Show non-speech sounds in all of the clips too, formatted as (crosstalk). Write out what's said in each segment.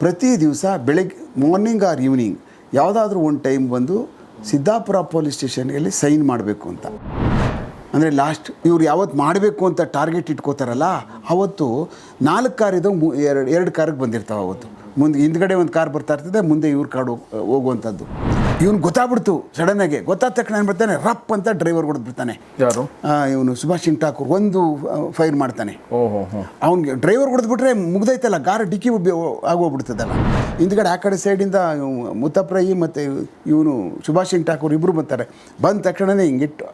ಪ್ರತಿ ದಿವಸ ಬೆಳಗ್ಗೆ ಮಾರ್ನಿಂಗ್ ಆರ್ ಈವ್ನಿಂಗ್ ಯಾವುದಾದ್ರೂ ಒಂದು ಟೈಮ್ ಬಂದು ಸಿದ್ದಾಪುರ ಪೊಲೀಸ್ ಸ್ಟೇಷನ್ನಲ್ಲಿ ಸೈನ್ ಮಾಡಬೇಕು ಅಂತ. ಅಂದರೆ ಲಾಸ್ಟ್ ಇವ್ರು ಯಾವತ್ತು ಮಾಡಬೇಕು ಅಂತ ಟಾರ್ಗೆಟ್ ಇಟ್ಕೋತಾರಲ್ಲ, ಅವತ್ತು ನಾಲ್ಕು ಕಾರ್ ಇದು ಮು- ಎರಡು ಎರಡು ಕಾರಿಗೆ ಬಂದಿರ್ತಾವೆ ಅವತ್ತು. ಮುಂದೆ ಹಿಂದ್ಗಡೆ ಒಂದು ಕಾರ್ ಬರ್ತಾ ಇರ್ತದೆ, ಮುಂದೆ ಇವ್ರ ಕಾರ್ ಹೋಗುವಂಥದ್ದು ಇವ್ನು ಗೊತ್ತಾಗ್ಬಿಡ್ತು ಸಡನ್ನಾಗಿ ಗೊತ್ತಾದ ತಕ್ಷಣ ಏನು ಬರ್ತಾನೆ ರಪ್ ಅಂತ ಡ್ರೈವರ್ ಹೊಡೆದ್ಬಿಡ್ತಾನೆ ಯಾರು? ಇವನು ಸುಭಾಷ್ ಸಿಂಗ್ ಠಾಕೂರ್ ಒಂದು ಫೈರ್ ಮಾಡ್ತಾನೆ. ಓಹೋ ಹೋ. ಅವ್ನಿಗೆ ಡ್ರೈವರ್ ಹೊಡೆದ್ಬಿಟ್ರೆ ಮುಗ್ದೈತಲ್ಲ ಗಾರ ಡಿಕ್ಕಿ ಉಬ್ಬಿ ಆಗೋಗ್ಬಿಡ್ತದಲ್ಲ. ಹಿಂದ್ಗಡೆ ಆ ಕಡೆ ಸೈಡಿಂದ ಮುತ್ತಪ್ರೈ ಮತ್ತು ಇವನು ಸುಭಾಷ್ ಸಿಂಗ್ ಠಾಕೂರ್ ಇಬ್ಬರು ಬರ್ತಾರೆ. ಬಂದ ತಕ್ಷಣವೇ ಹಿಂಗಿಟ್ಟು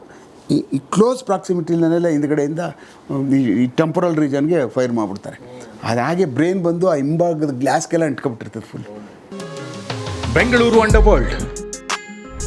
ಈ ಈ ಕ್ಲೋಸ್ ಪ್ರಾಕ್ಸಿಮಿಟಿನಲ್ಲೆಲ್ಲ ಹಿಂದ್ಗಡೆಯಿಂದ ಈ- ಈ ಟೆಂಪರಲ್ ರೀಜನ್ಗೆ ಫೈರ್ ಮಾಡಿಬಿಡ್ತಾರೆ. ಅದು ಹಾಗೆ ಬ್ರೈನ್ ಬಂದು ಆ ಹಿಂಭಾಗದ ಗ್ಲಾಸ್ಗೆಲ್ಲ ಅಂಟ್ಕೊಬಿಟ್ಟಿರ್ತದೆ full Bengaluru under world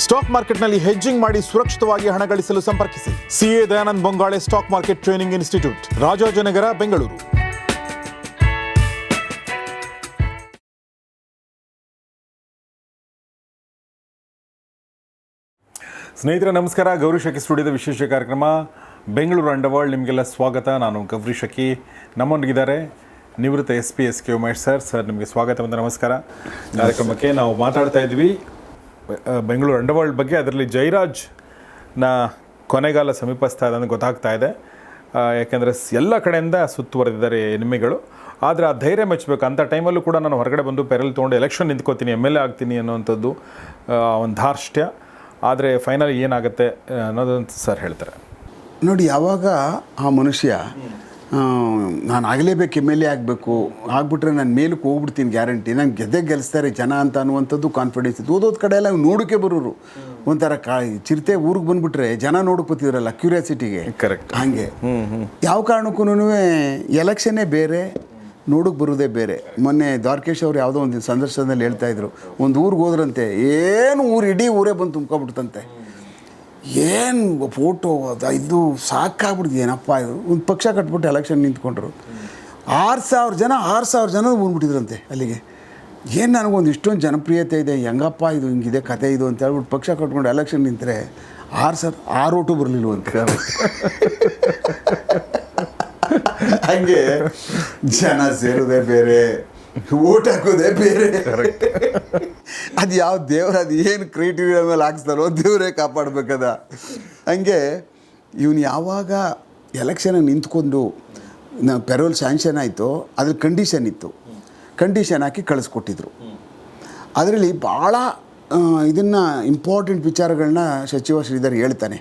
stock ಮಾರ್ಕೆಟ್ನಲ್ಲಿ ಹೆಜ್ಜಿಂಗ್ ಮಾಡಿ ಸುರಕ್ಷಿತವಾಗಿ ಹಣ ಗಳಿಸಲು ಸಂಪರ್ಕಿಸಿ. CA Dayanand Bongale stock market training institute, Rajajinagar, Bengaluru. ಸ್ನೇಹಿತರೆ, ನಮಸ್ಕಾರ. ಗೌರಿ ಶಕಿ ಸ್ಟುಡಿಯೋದ ವಿಶೇಷ ಕಾರ್ಯಕ್ರಮ. ಬೆಂಗಳೂರು ಅಂಡವಾಳ್ ನಿಮಗೆಲ್ಲ ಸ್ವಾಗತ. ನಾನು ಗೌರಿ ಶಕಿ ನಮ್ಮೊಂದಿಗಿದ್ದಾರೆ ನಿವೃತ್ತ S P S K Umesh sir. Sir, ನಿಮಗೆ ಸ್ವಾಗತ ಮತ್ತು ನಮಸ್ಕಾರ. ಕಾರ್ಯಕ್ರಮಕ್ಕೆ ನಾವು ಮಾತಾಡ್ತಾ ಇದ್ವಿ. ಬೆಂಗಳೂರು ಅಂಡರ್ವರ್ಲ್ಡ್ ಬಗ್ಗೆ ಅದರಲ್ಲಿ ಜೈರಾಜ್ನ ಕೊನೆಗಾಲ ಸಮೀಪಿಸ್ತಾ ಇದೆ ಅಂತ ಗೊತ್ತಾಗ್ತಾ ಇದೆ. ಯಾಕೆಂದರೆ ಎಲ್ಲ ಕಡೆಯಿಂದ ಸುತ್ತುವರೆದಿದ್ದಾರೆ ಎನಿಮಿಗಳು. ಆದರೆ ಆ ಧೈರ್ಯ ಮೆಚ್ಚಬೇಕು. ಅಂಥ ಟೈಮಲ್ಲೂ ಕೂಡ ನಾನು ಹೊರಗಡೆ ಬಂದು ಪೆರಲ್ ತೊಗೊಂಡು ಎಲೆಕ್ಷನ್ ನಿಂತ್ಕೋತೀನಿ ಎಂ ಎಲ್ ಎ ಆಗ್ತೀನಿ ಅನ್ನೋವಂಥದ್ದು ಒಂದು ಧಾರ್ಷ್ಟ್ಯ. ಆದರೆ ಫೈನಲ್ ಏನಾಗುತ್ತೆ ಅನ್ನೋದಂತ ಸರ್ ಹೇಳ್ತಾರೆ. ನೋಡಿ ಯಾವಾಗ ಆ ಮನುಷ್ಯ ನಾನು ಆಗಲೇಬೇಕು ಎಂ ಎಲ್ ಎ ಆಗಬೇಕು. ಆಗ್ಬಿಟ್ರೆ ನಾನು ಮೇಲಕ್ಕೆ ಹೋಗ್ಬಿಡ್ತೀನಿ ಗ್ಯಾರಂಟಿ. ನಾನು ಗೆದ್ದೆ ಗೆಲ್ಲಿಸ್ತಾರೆ ಜನ ಅಂತ ಅನ್ನುವಂಥದ್ದು ಕಾನ್ಫಿಡೆನ್ಸ್ ಇತ್ತು. ಓದೋದು ಕಡೆ ಎಲ್ಲ ನೋಡೋಕೆ ಬರೋರು. ಒಂಥರ ಕಾ ಚಿರತೆ ಊರಿಗೆ ಬಂದ್ಬಿಟ್ರೆ ಜನ ನೋಡ್ಕೋತಿದ್ರಲ್ಲ ಬರ್ತಿದ್ರಲ್ಲ ಕ್ಯೂರಿಯಾಸಿಟಿಗೆ ಕರೆಕ್ಟ್ ಹಾಗೆ. ಯಾವ ಕಾರಣಕ್ಕೂ ಎಲೆಕ್ಷನ್ನೇ ಬೇರೆ ನೋಡಕ್ಕೆ ಬರೋದೇ ಬೇರೆ. ಮೊನ್ನೆ ದ್ವಾರಕೇಶ್ ಅವ್ರು ಯಾವುದೋ ಒಂದು ಸಂದರ್ಶನದಲ್ಲಿ ಹೇಳ್ತಾ ಇದ್ರು ಒಂದು ಊರಿಗೆ ಹೋದ್ರಂತೆ. ಏನು ಊರು ಇಡೀ ಊರೇ ಬಂದು ತುಂಬ್ಕೊಬಿಡ್ತಂತೆ ಏನು ಫೋಟೋ ಇದು ಸಾಕಾಗ್ಬಿಡ್ತು, ಏನಪ್ಪ ಇದು? ಒಂದು ಪಕ್ಷ ಕಟ್ಬಿಟ್ಟು ಎಲೆಕ್ಷನ್ ನಿಂತ್ಕೊಂಡ್ರು. ಆರು ಸಾವಿರ ಜನ, ಆರು ಸಾವಿರ ಜನ ಬಂದ್ಬಿಟ್ಟಿದ್ರಂತೆ ಅಲ್ಲಿಗೆ. ಏನು ನನಗೊಂದು ಇಷ್ಟೊಂದು ಜನಪ್ರಿಯತೆ ಇದೆ, ಹೆಂಗಪ್ಪ ಇದು, ಹಿಂಗಿದೆ ಕತೆ ಇದು ಅಂತ ಹೇಳ್ಬಿಟ್ಟು ಪಕ್ಷ ಕಟ್ಕೊಂಡು ಎಲೆಕ್ಷನ್ ನಿಂತರೆ ಆರು ಸಾವಿರ ಆರು ಓಟು ಅಂತ. (laughs) ಹಂಗೆ ಜನ ಸೇರೋದೇ ಬೇರೆ ಓಟ್ ಹಾಕೋದೇ ಬೇರೆ ಅದು ಯಾವ ದೇವ್ರ ಅದು ಏನು ಕ್ರಿಯೇಟಿವಿಟಿ ಮೇಲೆ ಹಾಕ್ಸ್ತಾರೋ ದೇವರೇ ಕಾಪಾಡ್ಬೇಕದ. ಹಂಗೆ ಇವನು ಯಾವಾಗ ಎಲೆಕ್ಷನಿಗೆ ನಿಂತ್ಕೊಂಡು ನಾ ಪೆರೋಲ್ ಸ್ಯಾಂಕ್ಷನ್ ಆಯಿತು ಅದ್ರ ಕಂಡೀಷನ್ ಇತ್ತು. ಕಂಡೀಷನ್ ಹಾಕಿ ಕಳಿಸ್ಕೊಟ್ಟಿದ್ರು. ಅದರಲ್ಲಿ ಭಾಳ ಇದನ್ನು ಇಂಪಾರ್ಟೆಂಟ್ ವಿಚಾರಗಳನ್ನ ಸಚಿವ ಶ್ರೀಧರ್ ಹೇಳ್ತಾನೆ.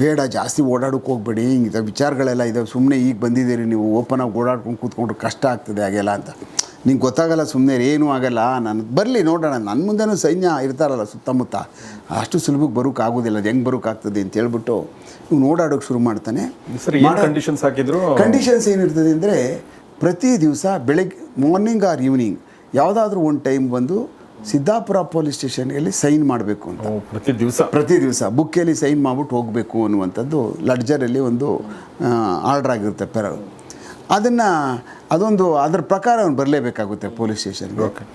ಬೇಡ ಜಾಸ್ತಿ ಓಡಾಡೋಕೆ ಹೋಗ್ಬೇಡಿ ಹಿಂಗೆ ವಿಚಾರಗಳೆಲ್ಲ ಇದಾವೆ. ಸುಮ್ಮನೆ ಈಗ ಬಂದಿದ್ದೀರಿ ನೀವು ಓಪನ್ ಆಗಿ ಓಡಾಡ್ಕೊಂಡು ಕೂತ್ಕೊಂಡ್ರೆ ಕಷ್ಟ ಆಗ್ತದೆ ಹಾಗೆಲ್ಲ ಅಂತ. ನಿಂಗೆ ಗೊತ್ತಾಗಲ್ಲ ಸುಮ್ಮನೆ ಏನೂ ಆಗಲ್ಲ. ನಾನು ಬರಲಿ ನೋಡೋಣ. ನನ್ನ ಮುಂದೆನೂ ಸೈನ್ಯ ಇರ್ತಾರಲ್ಲ ಸುತ್ತಮುತ್ತ. ಅಷ್ಟು ಸುಲಭಕ್ಕೆ ಬರೋಕೆ ಆಗೋದಿಲ್ಲ. ಅದು ಹೆಂಗೆ ಬರೋಕ್ಕಾಗ್ತದೆ ಅಂತ ಹೇಳ್ಬಿಟ್ಟು ಇವ್ನು ಓಡಾಡೋಕೆ ಶುರು ಮಾಡ್ತಾನೆ. ಸರ್ ಏನು ಮಾಡೋ- ಕಂಡೀಷನ್ಸ್ ಹಾಕಿದ್ರು? ಕಂಡೀಷನ್ಸ್ ಏನಿರ್ತದೆ ಅಂದರೆ ಪ್ರತಿ ದಿವಸ ಬೆಳಗ್ಗೆ ಮಾರ್ನಿಂಗ್ ಆರ್ ಈವ್ನಿಂಗ್ ಯಾವುದಾದ್ರೂ ಒಂದು ಟೈಮ್ ಬಂದು ಸಿದ್ದಾಪುರ ಪೊಲೀಸ್ ಸ್ಟೇಷನ್ನಲ್ಲಿ ಸೈನ್ ಮಾಡಬೇಕು ಅಂತ. ಪ್ರತಿ ದಿವಸ? ಪ್ರತಿ ದಿವಸ. ಬುಕ್ಕಲ್ಲಿ ಸೈನ್ ಮಾಡ್ಬಿಟ್ಟು ಹೋಗಬೇಕು ಅನ್ನುವಂಥದ್ದು ಲಡ್ಜರಲ್ಲಿ ಒಂದು ಆರ್ಡರ್ ಆಗಿರುತ್ತೆ ಪೆರ ಅದನ್ನು ಅದೊಂದು ಅದರ ಪ್ರಕಾರ ಅವ್ನು ಬರಲೇಬೇಕಾಗುತ್ತೆ ಪೊಲೀಸ್ ಸ್ಟೇಷನ್ಗೆ.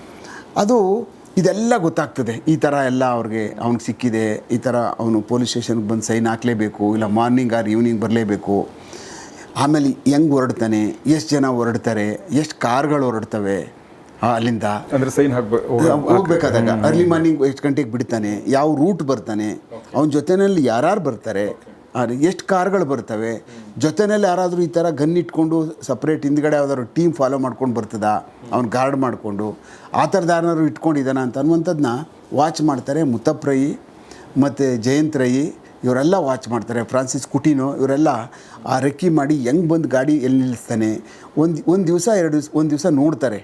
ಅದು ಇದೆಲ್ಲ ಗೊತ್ತಾಗ್ತದೆ. ಈ ಥರ ಎಲ್ಲ ಅವ್ರಿಗೆ ಅವ್ನಿಗೆ ಸಿಕ್ಕಿದೆ. ಈ ಥರ ಅವನು ಪೊಲೀಸ್ ಸ್ಟೇಷನ್ಗೆ ಬಂದು ಸೈನ್ ಹಾಕಲೇಬೇಕು. ಇಲ್ಲ ಮಾರ್ನಿಂಗ್ ಆರ್ ಈವ್ನಿಂಗ್ ಬರಲೇಬೇಕು. ಆಮೇಲೆ ಹೆಂಗೆ ಹೊರಡ್ತಾನೆ? ಎಷ್ಟು ಜನ ಹೊರಡ್ತಾರೆ? ಎಷ್ಟು ಕಾರ್ಗಳು ಹೊರಡ್ತವೆ? ಅಲ್ಲಿಂದ. ಅಂದರೆ ಸೈನ್ ಹಾಕ್ಬೇಕು ಹೋಗ್ಬೇಕಾದಾಗ ಅರ್ಲಿ ಮಾರ್ನಿಂಗ್ ಎಷ್ಟು ಗಂಟೆಗೆ ಬಿಡ್ತಾನೆ? ಯಾವ ರೂಟ್ ಬರ್ತಾನೆ? ಅವನ ಜೊತೆಯಲ್ಲಿ ಯಾರು ಬರ್ತಾರೆ? ಎಷ್ಟು ಕಾರ್ಗಳು ಬರ್ತವೆ? ಜೊತೆಯಲ್ಲಿ ಯಾರಾದರೂ ಈ ಥರ ಗನ್ ಇಟ್ಕೊಂಡು ಸಪ್ರೇಟ್ ಹಿಂದ್ಗಡೆ ಯಾವ್ದಾದ್ರು ಟೀಮ್ ಫಾಲೋ ಮಾಡ್ಕೊಂಡು ಬರ್ತದ? ಅವ್ನು ಗಾರ್ಡ್ ಮಾಡಿಕೊಂಡು. ಆ ಥರದ ಯಾರನ್ನಾರು ಇಟ್ಕೊಂಡಿದ್ದಾನ ಅಂತ ಅನ್ನುವಂಥದ್ದನ್ನ ವಾಚ್ ಮಾಡ್ತಾರೆ ಮುತ್ತಪ್ರೈ ಮತ್ತು ಜಯಂತ್ ರೈ ಇವರೆಲ್ಲ ವಾಚ್ ಮಾಡ್ತಾರೆ. ಫ್ರಾನ್ಸಿಸ್ ಕುಟಿನೋ ಇವರೆಲ್ಲ ಆ ರೆಕ್ಕಿ ಮಾಡಿ ಹೆಂಗೆ ಬಂದು ಗಾಡಿ ಎಲ್ಲಿ ನಿಲ್ಲಿಸ್ತಾನೆ ಒಂದು ಒಂದು ದಿವಸ ಎರಡು ದಿವಸ ಒಂದು ದಿವಸ ನೋಡ್ತಾರೆ.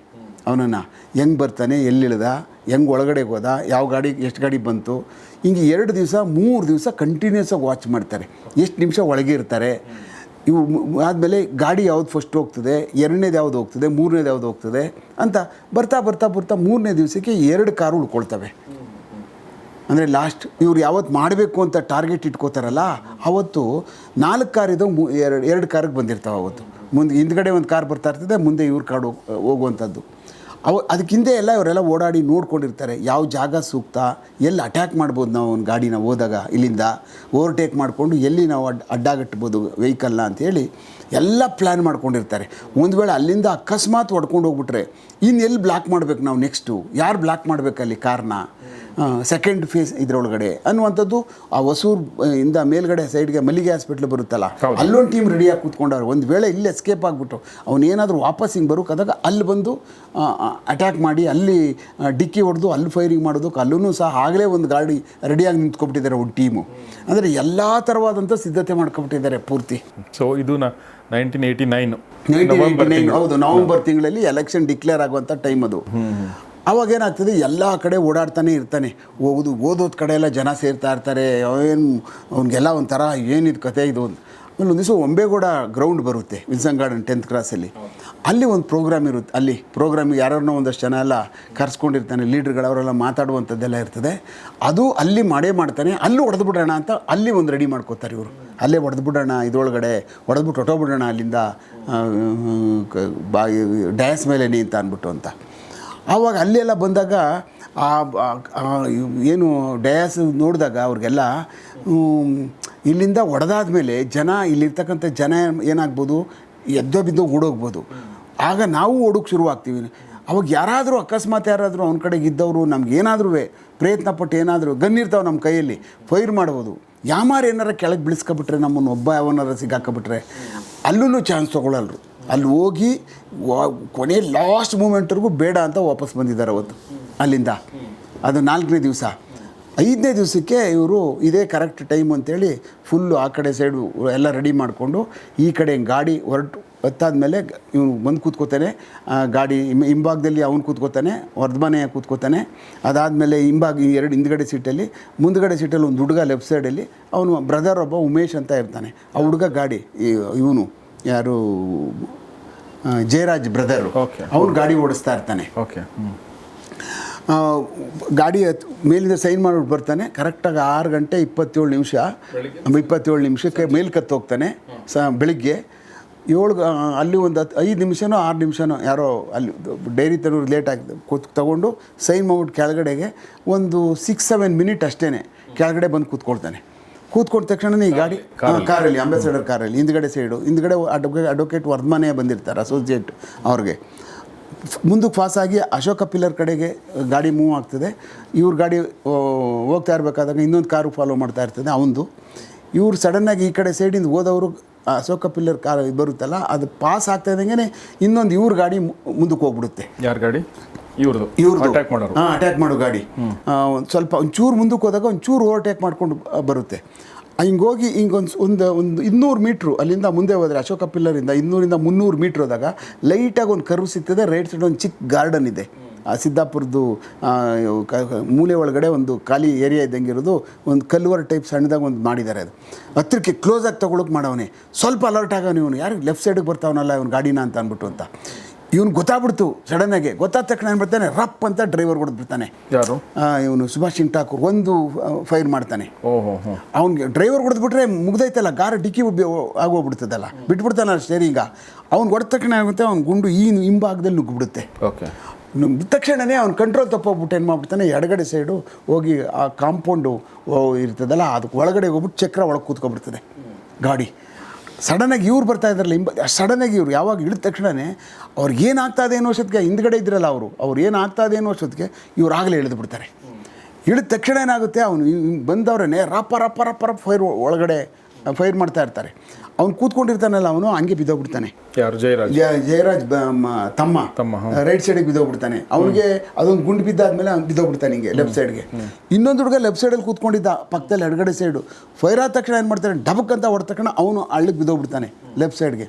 ಅವನನ್ನು ಹೆಂಗೆ ಬರ್ತಾನೆ, ಎಲ್ಲಿಳ್ದ, ಹೆಂಗೆ ಒಳಗಡೆ ಹೋದ, ಯಾವ ಗಾಡಿ, ಎಷ್ಟು ಗಾಡಿ ಬಂತು. ಹಿಂಗೆ ಎರಡು ದಿವಸ, ಮೂರು ದಿವಸ ಕಂಟಿನ್ಯೂಸ್ ಆಗಿ ವಾಚ್ ಮಾಡ್ತಾರೆ. ಎಷ್ಟು ನಿಮಿಷ ಒಳಗೆ ಇರ್ತಾರೆ. ಇವು ಆದಮೇಲೆ ಗಾಡಿ ಯಾವ್ದು ಫಸ್ಟ್ ಹೋಗ್ತದೆ, ಎರಡನೇದು ಯಾವ್ದು ಹೋಗ್ತದೆ, ಮೂರನೇದು ಯಾವ್ದು ಹೋಗ್ತದೆ ಅಂತ ಬರ್ತಾ ಬರ್ತಾ ಬರ್ತಾ ಮೂರನೇ ದಿವಸಕ್ಕೆ ಎರಡು ಕಾರು ಉಳ್ಕೊಳ್ತವೆ. ಅಂದರೆ ಲಾಸ್ಟ್ ಇವ್ರು ಯಾವತ್ತು ಮಾಡಬೇಕು ಅಂತ ಟಾರ್ಗೆಟ್ ಇಟ್ಕೋತಾರಲ್ಲ, ಅವತ್ತು ನಾಲ್ಕು ಕಾರ್ ಇದ್ದವು ಎರಡು ಎರಡು ಕಾರಿಗೆ ಬಂದಿರ್ತಾವೆ ಅವತ್ತು. ಮುಂದೆ ಹಿಂದ್ಗಡೆ ಒಂದು ಕಾರ್ ಬರ್ತಾ ಇರ್ತದೆ, ಮುಂದೆ ಇವ್ರ ಕಾರ್ ಹೋಗ್, ಹೋಗುವಂಥದ್ದು. ಅವ ಅದಕ್ಕಿಂತ ಎಲ್ಲ ಇವರೆಲ್ಲ ಓಡಾಡಿ ನೋಡ್ಕೊಂಡಿರ್ತಾರೆ. ಯಾವ ಜಾಗ ಸೂಕ್ತ? ಎಲ್ಲಿ ಅಟ್ಯಾಕ್ ಮಾಡ್ಬೋದು ನಾವು ಒಂದು ಗಾಡಿನ ಹೋದಾಗ? ಇಲ್ಲಿಂದ ಓವರ್ಟೇಕ್ ಮಾಡಿಕೊಂಡು ಎಲ್ಲಿ ನಾವು ಅಡ್, ಅಡ್ಡಾಗಟ್ಬೋದು ವೆಹಿಕಲ್ನ ಅಂತೇಳಿ ಎಲ್ಲ ಪ್ಲ್ಯಾನ್ ಮಾಡ್ಕೊಂಡಿರ್ತಾರೆ. ಒಂದು ವೇಳೆ ಅಲ್ಲಿಂದ ಅಕಸ್ಮಾತ್ ಹೊಡ್ಕೊಂಡು ಹೋಗ್ಬಿಟ್ರೆ ಇನ್ನು ಎಲ್ಲಿ ಬ್ಲಾಕ್ ಮಾಡ್ಬೇಕು ನಾವು ನೆಕ್ಸ್ಟು ಯಾರು ಬ್ಲಾಕ್ ಮಾಡಬೇಕಲ್ಲಿ ಕಾರ್ನ? ಸೆಕೆಂಡ್ ಫೇಸ್ ಇದರೊಳಗಡೆ ಅನ್ನುವಂಥದ್ದು ಆ ಹೊಸೂರು ಇಂದ ಮೇಲ್ಗಡೆ ಸೈಡ್ಗೆ ಮಲ್ಲಿಗೆ ಹಾಸ್ಪಿಟ್ಲ್ ಬರುತ್ತಲ್ಲ ಅಲ್ಲೊಂದು ಟೀಮ್ ರೆಡಿಯಾಗಿ ಕೂತ್ಕೊಂಡವ್ರು. ಒಂದು ವೇಳೆ ಇಲ್ಲಿ ಎಸ್ಕೇಪ್ ಆಗಿಬಿಟ್ಟು ಅವನೇನಾದರೂ ವಾಪಸ್ ಹಿಂಗೆ ಬರೋಕ್ಕಾದಾಗ ಅಲ್ಲಿ ಬಂದು ಅಟ್ಯಾಕ್ ಮಾಡಿ ಅಲ್ಲಿ ಡಿಕ್ಕಿ ಹೊಡೆದು ಅಲ್ಲಿ ಫೈರಿಂಗ್ ಮಾಡೋದಕ್ಕೆ ಅಲ್ಲೂ ಸಹ ಆಗಲೇ ಒಂದು ಗಾಡಿ ರೆಡಿಯಾಗಿ ನಿಂತ್ಕೊಬಿಟ್ಟಿದ್ದಾರೆ ಒಂದು ಟೀಮು ಅಂದರೆ ಎಲ್ಲ ಥರವಾದಂಥ ಸಿದ್ಧತೆ ಮಾಡ್ಕೊಬಿಟ್ಟಿದ್ದಾರೆ ಪೂರ್ತಿ. ಸೊ ಇದು ನೈನ್ಟೀನ್ ಏಯ್ಟಿ ನೈನ್ ಹೌದು ನವೆಂಬರ್ ತಿಂಗಳಲ್ಲಿ ಎಲೆಕ್ಷನ್ ಡಿಕ್ಲೇರ್ ಆಗುವಂಥ ಟೈಮ್ ಅದು. ಅವಾಗ ಏನಾಗ್ತದೆ? ಎಲ್ಲ ಕಡೆ ಓಡಾಡ್ತಾನೆ ಇರ್ತಾನೆ. ಹೋಗೋದು, ಓದೋದ್ ಕಡೆ ಎಲ್ಲ ಜನ ಸೇರ್ತಾ ಇರ್ತಾರೆ. ಏನು ಅವ್ನಿಗೆಲ್ಲ ಒಂಥರ ಏನಿದು ಕತೆ ಇದು ಅಂತ. ಆಮೇಲೆ ಒಂದು ದಿವಸ ಒಂಬೇಗೌಡ ಗ್ರೌಂಡ್ ಬರುತ್ತೆ, ವಿಲ್ಸನ್ ಗಾರ್ಡನ್ ಟೆಂತ್ ಕ್ಲಾಸಲ್ಲಿ ಅಲ್ಲಿ. ಒಂದು ಪ್ರೋಗ್ರಾಮ್ ಇರುತ್ತೆ ಅಲ್ಲಿ ಪ್ರೋಗ್ರಾಮಿಗೆ ಯಾರನ್ನೋ ಒಂದಷ್ಟು ಜನ ಎಲ್ಲ ಕರ್ಸ್ಕೊಂಡಿರ್ತಾನೆ ಲೀಡ್ರ್ಗಳು ಅವರೆಲ್ಲ ಮಾತಾಡುವಂಥದ್ದೆಲ್ಲ ಇರ್ತದೆ. ಅದು ಅಲ್ಲಿ ಮಾಡೇ ಮಾಡ್ತಾನೆ. ಅಲ್ಲೂ ಹೊಡೆದು ಬಿಡೋಣ ಅಂತ ಅಲ್ಲಿ ಒಂದು ರೆಡಿ ಮಾಡ್ಕೋತಾರೆ ಇವರು. ಅಲ್ಲೇ ಹೊಡೆದು ಬಿಡೋಣ ಇದೊಳಗಡೆ ಹೊಡೆದ್ಬಿಟ್ಟು ಹೊಟ್ಟೋಗ್ಬಿಡೋಣ ಅಲ್ಲಿಂದ ಬಾ ಡ್ಯಾನ್ಸ್ ಮೇಲೆ ಅಂತ ಅಂದ್ಬಿಟ್ಟು ಅಂತ. ಆವಾಗ ಅಲ್ಲೆಲ್ಲ ಬಂದಾಗ ಆ ಏನು ಡಯಾಸ್ ನೋಡಿದಾಗ ಅವ್ರಿಗೆಲ್ಲ ಇಲ್ಲಿಂದ ಒಡೆದಾದ ಮೇಲೆ ಜನ, ಇಲ್ಲಿರ್ತಕ್ಕಂಥ ಜನ ಏನಾಗ್ಬೋದು, ಎದ್ದೋ ಬಿದ್ದು ಓಡೋಗ್ಬೋದು. ಆಗ ನಾವು ಓಡೋಕ್ಕೆ ಶುರುವಾಗ್ತೀವಿ. ಅವಾಗ ಯಾರಾದರೂ ಅಕಸ್ಮಾತ್ ಯಾರಾದರೂ ಅವ್ನ ಕಡೆಗೆ ಇದ್ದವರು, ನಮ್ಗೆ ಏನಾದರೂ ಪ್ರಯತ್ನ ಪಟ್ಟು ಏನಾದರೂ ಗನ್ ಇರ್ತಾವೆ ನಮ್ಮ ಕೈಯಲ್ಲಿ, ಫೈರ್ ಮಾಡ್ಬೋದು. ಯಾಮಾರು ಏನಾರ ಕೆಳಗೆ ಬಿಳಿಸ್ಕೊಬಿಟ್ರೆ, ನಮ್ಮನ್ನು ಒಬ್ಬ ಯಾವನಾರ ಸಿಗಾಕೊಬಿಟ್ರೆ, ಅಲ್ಲೂ ಚಾನ್ಸ್ ತೊಗೊಳಲ್ರು. ಅಲ್ಲಿ ಹೋಗಿ ಕೊನೆ ಲಾಸ್ಟ್ ಮೂಮೆಂಟ್ವರೆಗೂ ಬೇಡ ಅಂತ ವಾಪಸ್ ಬಂದಿದ್ದಾರೆ ಅವತ್ತು, ಅಲ್ಲಿಂದ. ಅದು ನಾಲ್ಕನೇ ದಿವಸ. ಐದನೇ ದಿವಸಕ್ಕೆ ಇವರು ಇದೇ ಕರೆಕ್ಟ್ ಟೈಮ್ ಅಂತೇಳಿ ಫುಲ್ಲು ಆ ಕಡೆ ಸೈಡು ಎಲ್ಲ ರೆಡಿ ಮಾಡಿಕೊಂಡು ಈ ಕಡೆ ಗಾಡಿ ಹೊರಟು ಹೊತ್ತಾದ್ಮೇಲೆ ಇವನು ಬಂದು ಕೂತ್ಕೋತಾನೆ. ಗಾಡಿ ಹಿಂಭಾಗದಲ್ಲಿ ಅವ್ನು ಕೂತ್ಕೋತಾನೆ, ವರ್ಧಮಾನೆ ಕೂತ್ಕೋತಾನೆ. ಅದಾದಮೇಲೆ ಹಿಂಭಾಗ ಎರಡು ಹಿಂದ್ಗಡೆ ಸೀಟಲ್ಲಿ ಮುಂದ್ಗಡೆ ಸೀಟಲ್ಲಿ ಒಂದು ಹುಡುಗ ಲೆಫ್ಟ್ ಸೈಡಲ್ಲಿ ಅವನು ಬ್ರದರ್ ಒಬ್ಬ ಉಮೇಶ್ ಅಂತ ಇರ್ತಾನೆ. ಆ ಹುಡುಗ ಗಾಡಿ ಇವನು, ಯಾರು ಜಯರಾಜ್ ಬ್ರದರು. ಓಕೆ ಅವನು ಗಾಡಿ ಓಡಿಸ್ತಾ ಇರ್ತಾನೆ. ಓಕೆ ಗಾಡಿ ಮೇಲಿಂದ ಸೈನ್ ಮಾಡ್ಬಿಟ್ಟು ಬರ್ತಾನೆ. ಕರೆಕ್ಟಾಗಿ ಆರು ಗಂಟೆ ಇಪ್ಪತ್ತೇಳು ನಿಮಿಷ. ಇಪ್ಪತ್ತೇಳು ನಿಮಿಷಕ್ಕೆ ಮೇಲ್ಕತ್ತು ಹೋಗ್ತಾನೆ. ಸ ಬೆಳಿಗ್ಗೆ. ಏಳು ಅಲ್ಲಿ ಒಂದು ಹತ್ತು ಐದು ನಿಮಿಷನೋ ಆರು ನಿಮಿಷನೋ ಯಾರೋ ಅಲ್ಲಿ ಡೈರಿ ತರೋರು ಲೇಟ್ ಆಗಿದೆ ಕೂತ್ ತೊಗೊಂಡು ಸೈನ್ ಮಾಡ್ಬಿಟ್ಟು ಕೆಳಗಡೆಗೆ ಒಂದು ಸಿಕ್ಸ್ ಸೆವೆನ್ ಮಿನಿಟ್ ಅಷ್ಟೇ ಕೆಳಗಡೆ ಬಂದು ಕೂತ್ಕೊಳ್ತಾನೆ. ಕೂತ್ಕೊಂಡ ತಕ್ಷಣನೇ ಈ ಗಾಡಿ ಕಾರಲ್ಲಿ. ಅಂಬಾಸಿಡರ್ ಕಾರಲ್ಲಿ ಹಿಂದ್ಗಡೆ ಸೈಡು ಹಿಂದ್ಗಡೆ ಅಡ್ವೊಕೇಟ್ ಅಡ್ವೊಕೇಟ್ ವರ್ಧಮಾನೇ ಬಂದಿರ್ತಾರೆ ಅಸೋಸಿಯೇಟ್ ಅವ್ರಿಗೆ. ಮುಂದಕ್ಕೆ ಫಾಸ್ ಆಗಿ ಅಶೋಕ ಪಿಲ್ಲರ್ ಕಡೆಗೆ ಗಾಡಿ ಮೂವ್ ಆಗ್ತದೆ. ಇವ್ರ ಗಾಡಿ ಹೋಗ್ತಾ ಇರಬೇಕಾದಾಗ ಇನ್ನೊಂದು ಕಾರು ಫಾಲೋ ಮಾಡ್ತಾ ಇರ್ತದೆ ಅವನದು ಇವ್ರು ಸಡನ್ನಾಗಿ ಈ ಕಡೆ ಸೈಡಿಂದ ಹೋದವರು ಅಶೋಕ ಪಿಲ್ಲರ್ ಕಾರ್ ಬರುತ್ತಲ್ಲ ಅದು ಪಾಸ್ ಆಗ್ತಾ ಇದ್ದಂಗೆ ಇನ್ನೊಂದು ಇವ್ರ ಗಾಡಿ ಮು- ಮುಂದಕ್ಕೆ ಹೋಗ್ಬಿಡುತ್ತೆ. ಯಾರ ಗಾಡಿ? ಇವ್ರದ್ದು ಇವ್ರದ್ದು ಅಟ್ಯಾಕ್ ಮಾಡೋರು. ಹಾಂ ಅಟ್ಯಾಕ್ ಮಾಡೋ ಗಾಡಿ. ಒಂದು ಸ್ವಲ್ಪ ಒಂಚೂರು ಮುಂದಕ್ಕೆ ಹೋದಾಗ ಒಂಚೂರು ಓವರ್ಟೇಕ್ ಮಾಡ್ಕೊಂಡು ಬರುತ್ತೆ. ಹಿಂಗೆ ಹೋಗಿ ಒಂದು ಒಂದು ಒಂದು ಇನ್ನೂರು ಮೀಟ್ರು ಅಲ್ಲಿಂದ ಮುಂದೆ ಹೋದರೆ ಅಶೋಕ ಪಿಲ್ಲರಿಂದ ಇನ್ನೂರಿಂದ ಮುನ್ನೂರು ಮೀಟ್ರ್ ಹೋದಾಗ ಲೈಟಾಗಿ ಒಂದು ಕರ್ವ್ ಸಿಗ್ತದೆ ರೈಟ್ ಸೈಡ್ ಒಂದು ಚಿಕ್ಕ ಗಾರ್ಡನ್ ಇದೆ. ಆ ಸಿದ್ದಾಪುರದ್ದು ಮೂಲೆ ಒಳಗಡೆ ಒಂದು ಖಾಲಿ ಏರಿಯಾ ಇದ್ದಂಗೆ ಇರೋದು ಒಂದು ಕಲ್ವರ್ ಟೈಪ್ ಸಣ್ಣದಾಗ ಒಂದು ಮಾಡಿದ್ದಾರೆ ಅದು. ಹತ್ತಿರಕ್ಕೆ ಕ್ಲೋಸಾಗಿ ತೊಗೊಳಕ್ಕೆ ಮಾಡವನೇ. ಸ್ವಲ್ಪ ಅಲರ್ಟ್ ಆಗವನು ಇವನು. ಯಾರು ಲೆಫ್ಟ್ ಸೈಡಿಗೆ ಬರ್ತಾವನಲ್ಲ ಇವನು ಗಾಡಿನ ಅಂತ ಅಂದ್ಬಿಟ್ಟು ಅಂತ. ಇವನು ಗೊತ್ತಾಗ್ಬಿಡ್ತು ಸಡನ್ನಾಗಿ ಗೊತ್ತಾದ ತಕ್ಷಣ ಏನು ಬರ್ತಾನೆ ರಪ್ ಅಂತ ಡ್ರೈವರ್ ಹೊಡೆದ್ಬಿಡ್ತಾನೆ ಯಾರು? ಇವನು ಸುಭಾಷ್ ಸಿಂಗ್ ಠಾಕೂರ್ ಒಂದು ಫೈರ್ ಮಾಡ್ತಾನೆ. ಅವ್ನಿಗೆ ಡ್ರೈವರ್ ಹೊಡೆದ್ಬಿಟ್ರೆ ಮುಗ್ದೈತಲ್ಲ ಗಾರ ಡಿಕ್ಕಿ ಆಗೋಗ್ಬಿಡ್ತದಲ್ಲ. ಬಿಟ್ಬಿಡ್ತಾನಲ್ಲ ಸ್ಟೇರಿಂಗ ಅವ್ನು ಹೊಡೆದ ತಕ್ಷಣ ಆಗುತ್ತೆ ಅವ್ನು ಗುಂಡು ಈ ಹಿಂಭಾಗದಲ್ಲಿ ನುಗ್ಗಿಬಿಡುತ್ತೆ. ಓಕೆ. ನುಗ್ಗಿದ ತಕ್ಷಣವೇ ಅವ್ನು ಕಂಟ್ರೋಲ್ ತಪ್ಪೋಗ್ಬಿಟ್ಟು ಏನು ಮಾಡ್ಬಿಡ್ತಾನೆ? ಎಡಗಡೆ ಸೈಡು ಹೋಗಿ ಆ ಕಾಂಪೌಂಡು ಇರ್ತದಲ್ಲ ಅದಕ್ಕೆ ಒಳಗಡೆ ಹೋಗ್ಬಿಟ್ಟು ಚಕ್ರ ಒಳಗೆ ಕೂತ್ಕೊಬಿಡ್ತದೆ. ಗಾಡಿ. ಸಡನ್ನಾಗಿ ಇವ್ರು ಬರ್ತಾ ಇದ್ರಲ್ಲ ಹಿಂಬ ಸಡನ್ನಾಗಿ ಇವರು ಯಾವಾಗ ಇಳಿದ ತಕ್ಷಣವೇ ಅವ್ರಿಗೆ ಇದೆ ಅನ್ನೋ ಅಷ್ಟೊತ್ತಿಗೆ ಹಿಂದ್ಗಡೆ ಇದ್ರಲ್ಲ ಅವರು, ಅವ್ರು ಏನಾಗ್ತಾ ಇದೆ ಅನ್ನೋ ಅಷ್ಟೊತ್ತಿಗೆ ಇವ್ರು ಆಗಲೇ ಇಳಿದು ಬಿಡ್ತಾರೆ. ಇಳಿದ ತಕ್ಷಣ ಏನಾಗುತ್ತೆ, ಅವನು ಬಂದವರೇ ರಪ್ಪ ರಪ್ಪ ರಪ್ಪ ರಪ್ಪ ಫೈರ್ ಒಳಗಡೆ, ಫೈರ್ ಮಾಡ್ತಾ ಇರ್ತಾರೆ. ಅವ್ನು ಕೂತ್ಕೊಂಡಿರ್ತಾನಲ್ಲ ಅವನು ಹಂಗೆ ಬಿದ್ದೋಗ್ಬಿಡ್ತಾನೆ. ಯಾರು? ಜಯರಾಜ್. ಜಯ- ಜಯರಾಜ್ ತಮ್ಮ. ತಮ್ಮ. ರೈಟ್ ಸೈಡಿಗೆ ಬಿದ್ದೋಗ್ಬಿಡ್ತಾನೆ. ಅವನಿಗೆ ಅದೊಂದು ಗುಂಡು ಬಿದ್ದಾದ್ಮೇಲೆ ಅವ್ನು ಬಿದ್ದೋಗ್ಬಿಡ್ತಾನೆ ಹಿಂಗೆ ಲೆಫ್ಟ್ ಸೈಡ್ಗೆ ಇನ್ನೊಂದು ಹುಡುಗ ಲೆಫ್ಟ್ ಸೈಡಲ್ಲಿ ಕೂತ್ಕೊಂಡಿದ್ದ ಪಕ್ಕದಲ್ಲಿ ಎಡಗಡೆ ಸೈಡು ಫೈರ್ ಆದ ತಕ್ಷಣ ಏನು ಮಾಡ್ತಾನೆ ಡಬಕ್ ಅಂತ ಹೊಡೆದ ತಕ್ಷಣ ಅವನು ಹಳ್ಳಿಗೆ ಬಿದ್ದೋಗ್ಬಿಡ್ತಾನೆ ಲೆಫ್ಟ್ ಸೈಡ್ಗೆ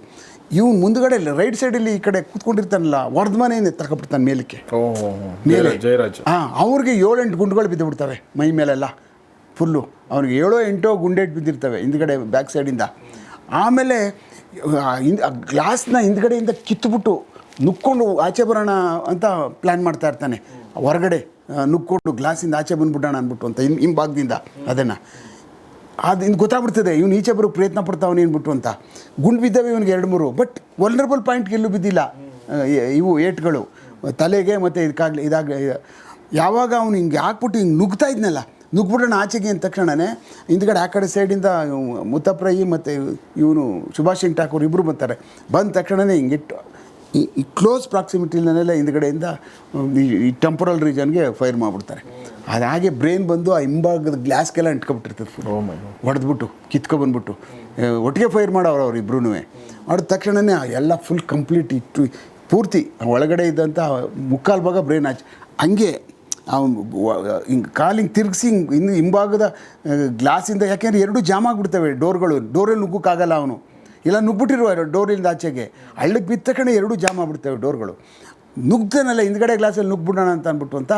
ಇವ್ನು ಮುಂದ್ಗಡೆ ರೈಟ್ ಸೈಡಲ್ಲಿ ಈ ಕಡೆ ಕೂತ್ಕೊಂಡಿರ್ತಾನಲ್ಲ ವರ್ಧಮಾನೆಯಿಂದ ತಗೊಬಿಡ್ತಾನೆ ಮೇಲಕ್ಕೆ. ಮೇಲೆ. ಜಯರಾಜ್ ಹಾಂ ಅವ್ರಿಗೆ ಏಳೆಂಟು ಗುಂಡುಗಳು ಬಿದ್ದು ಬಿಡ್ತವೆ ಮೈ ಮೇಲೆಲ್ಲ. ಫುಲ್ಲು ಅವ್ನಿಗೆ ಏಳೋ ಎಂಟೋ ಗುಂಡೇಟ್ ಬಿದ್ದಿರ್ತವೆ ಹಿಂದ್ಗಡೆ ಬ್ಯಾಕ್ ಸೈಡಿಂದ ಆಮೇಲೆ ಗ್ಲಾಸ್ನ ಹಿಂದ್ಗಡೆಯಿಂದ ಕಿತ್ತುಬಿಟ್ಟು ನುಕ್ಕೊಂಡು ಆಚೆ ಬರೋಣ ಅಂತ ಪ್ಲ್ಯಾನ್ ಮಾಡ್ತಾ ಇರ್ತಾನೆ. ಹೊರಗಡೆ ನುಕ್ಕೊಂಡು ಗ್ಲಾಸಿಂದ ಆಚೆ ಬಂದ್ಬಿಡೋಣ ಅಂದ್ಬಿಟ್ಟು ಅಂತ ಹಿಂ ಹಿಂಭಾಗದಿಂದ ಅದನ್ನು. ಅದು ಇನ್ನು ಗೊತ್ತಾಗ್ಬಿಡ್ತದೆ, ಇವ್ನು ಈಚೆ ಬರೋ ಪ್ರಯತ್ನ ಪಡ್ತಾವನು ಏನ್ಬಿಟ್ಟು ಅಂತ. ಗುಂಡು ಬಿದ್ದವೆ ಇವನಿಗೆ ಎರಡು ಮೂರು, ಬಟ್ ವಲ್ನರಬಲ್ ಪಾಯಿಂಟ್ಗೆ ಎಲ್ಲೂ ಬಿದ್ದಿಲ್ಲ. ಇವು ಏಟ್ಗಳು. ತಲೆಗೆ ಮತ್ತು ಇದಕ್ಕಾಗಲಿ ಇದಾಗ ಯಾವಾಗ ಅವ್ನು ಹಿಂಗೆ ಹಾಕ್ಬಿಟ್ಟು ಹಿಂಗೆ ನುಗ್ತಾ ಇದ್ನಲ್ಲ ನುಗ್ಬಿಡೋಣ ಆಚೆಗೆ ಅಂದ ತಕ್ಷಣನೇ ಹಿಂದ್ಗಡೆ ಆ ಕಡೆ ಸೈಡಿಂದ ಮುತ್ತಪ್ರಯಿ ಮತ್ತು ಇವನು ಸುಭಾಷ್ ಸಿಂಗ್ ಠಾಕೂರ್ ಇಬ್ಬರು ಬರ್ತಾರೆ ಬಂದ ತಕ್ಷಣವೇ ಹಿಂಗಿಟ್ಟು ಈ ಈ ಕ್ಲೋಸ್ ಪ್ರಾಕ್ಸಿಮಿಟಿನಲ್ಲೆಲ್ಲ ಹಿಂದ್ಗಡೆಯಿಂದ ಈ- ಟೆಂಪರಲ್ ರೀಜನ್ಗೆ ಫೈರ್ ಮಾಡಿಬಿಡ್ತಾರೆ. ಅದು ಹಾಗೆ ಬ್ರೈನ್ ಬಂದು ಆ ಹಿಂಭಾಗದ ಗ್ಲಾಸ್ಗೆಲ್ಲ ಅಂಟ್ಕೊಬಿಟ್ಟಿರ್ತದೆ ಹೊಡೆದ್ಬಿಟ್ಟು ಕಿತ್ಕೊಬಂದ್ಬಿಟ್ಟು ಆ, ಒಟ್ಟಿಗೆ ಫೈರ್ ಮಾಡೋರು ಅವ್ರು ಇಬ್ರು ಮಾಡಿದ ತಕ್ಷಣವೇ ಎಲ್ಲ ಫುಲ್ ಕಂಪ್ಲೀಟ್ ಇಟ್ಟು ಪೂರ್ತಿ ಒಳಗಡೆ ಇದ್ದಂಥ ಮುಕ್ಕಾಲು ಭಾಗ ಬ್ರೈನ್ ಆಚೆ ಹಂಗೆ ಹಿಂಗೆ ಕಾಲಿಂಗ್ ತಿರುಗಿಸಿ ಹಿಂಗೆ ಇನ್ನು ಹಿಂಭಾಗದ ಗ್ಲಾಸಿಂದ, ಯಾಕೆಂದರೆ ಎರಡು ಜಾಮ್ ಆಗಿಬಿಡ್ತವೆ ಡೋರ್ಗಳು. ಡೋರಲ್ಲಿ ನುಗ್ಗೋಕ್ಕಾಗಲ್ಲ ಅವನು. ಇಲ್ಲ, ನುಗ್ಬಿಟ್ಟಿರುವ ಡೋರಿಂದ ಆಚೆಗೆ. ಹಳ್ಳಕ್ಕೆ ಬಿತ್ತ ತಕ್ಷಣ ಎರಡೂ ಜಾಮ್ ಆಗ್ಬಿಡ್ತವೆ ಡೋರ್ಗಳು. ನುಗ್ತಾನಲ್ಲ ಹಿಂದ್ಗಡೆ ಗ್ಲಾಸಲ್ಲಿ ನುಗ್ಬಿಡೋಣ ಅಂತ ಅಂದ್ಬಿಟ್ಟು ಅಂತ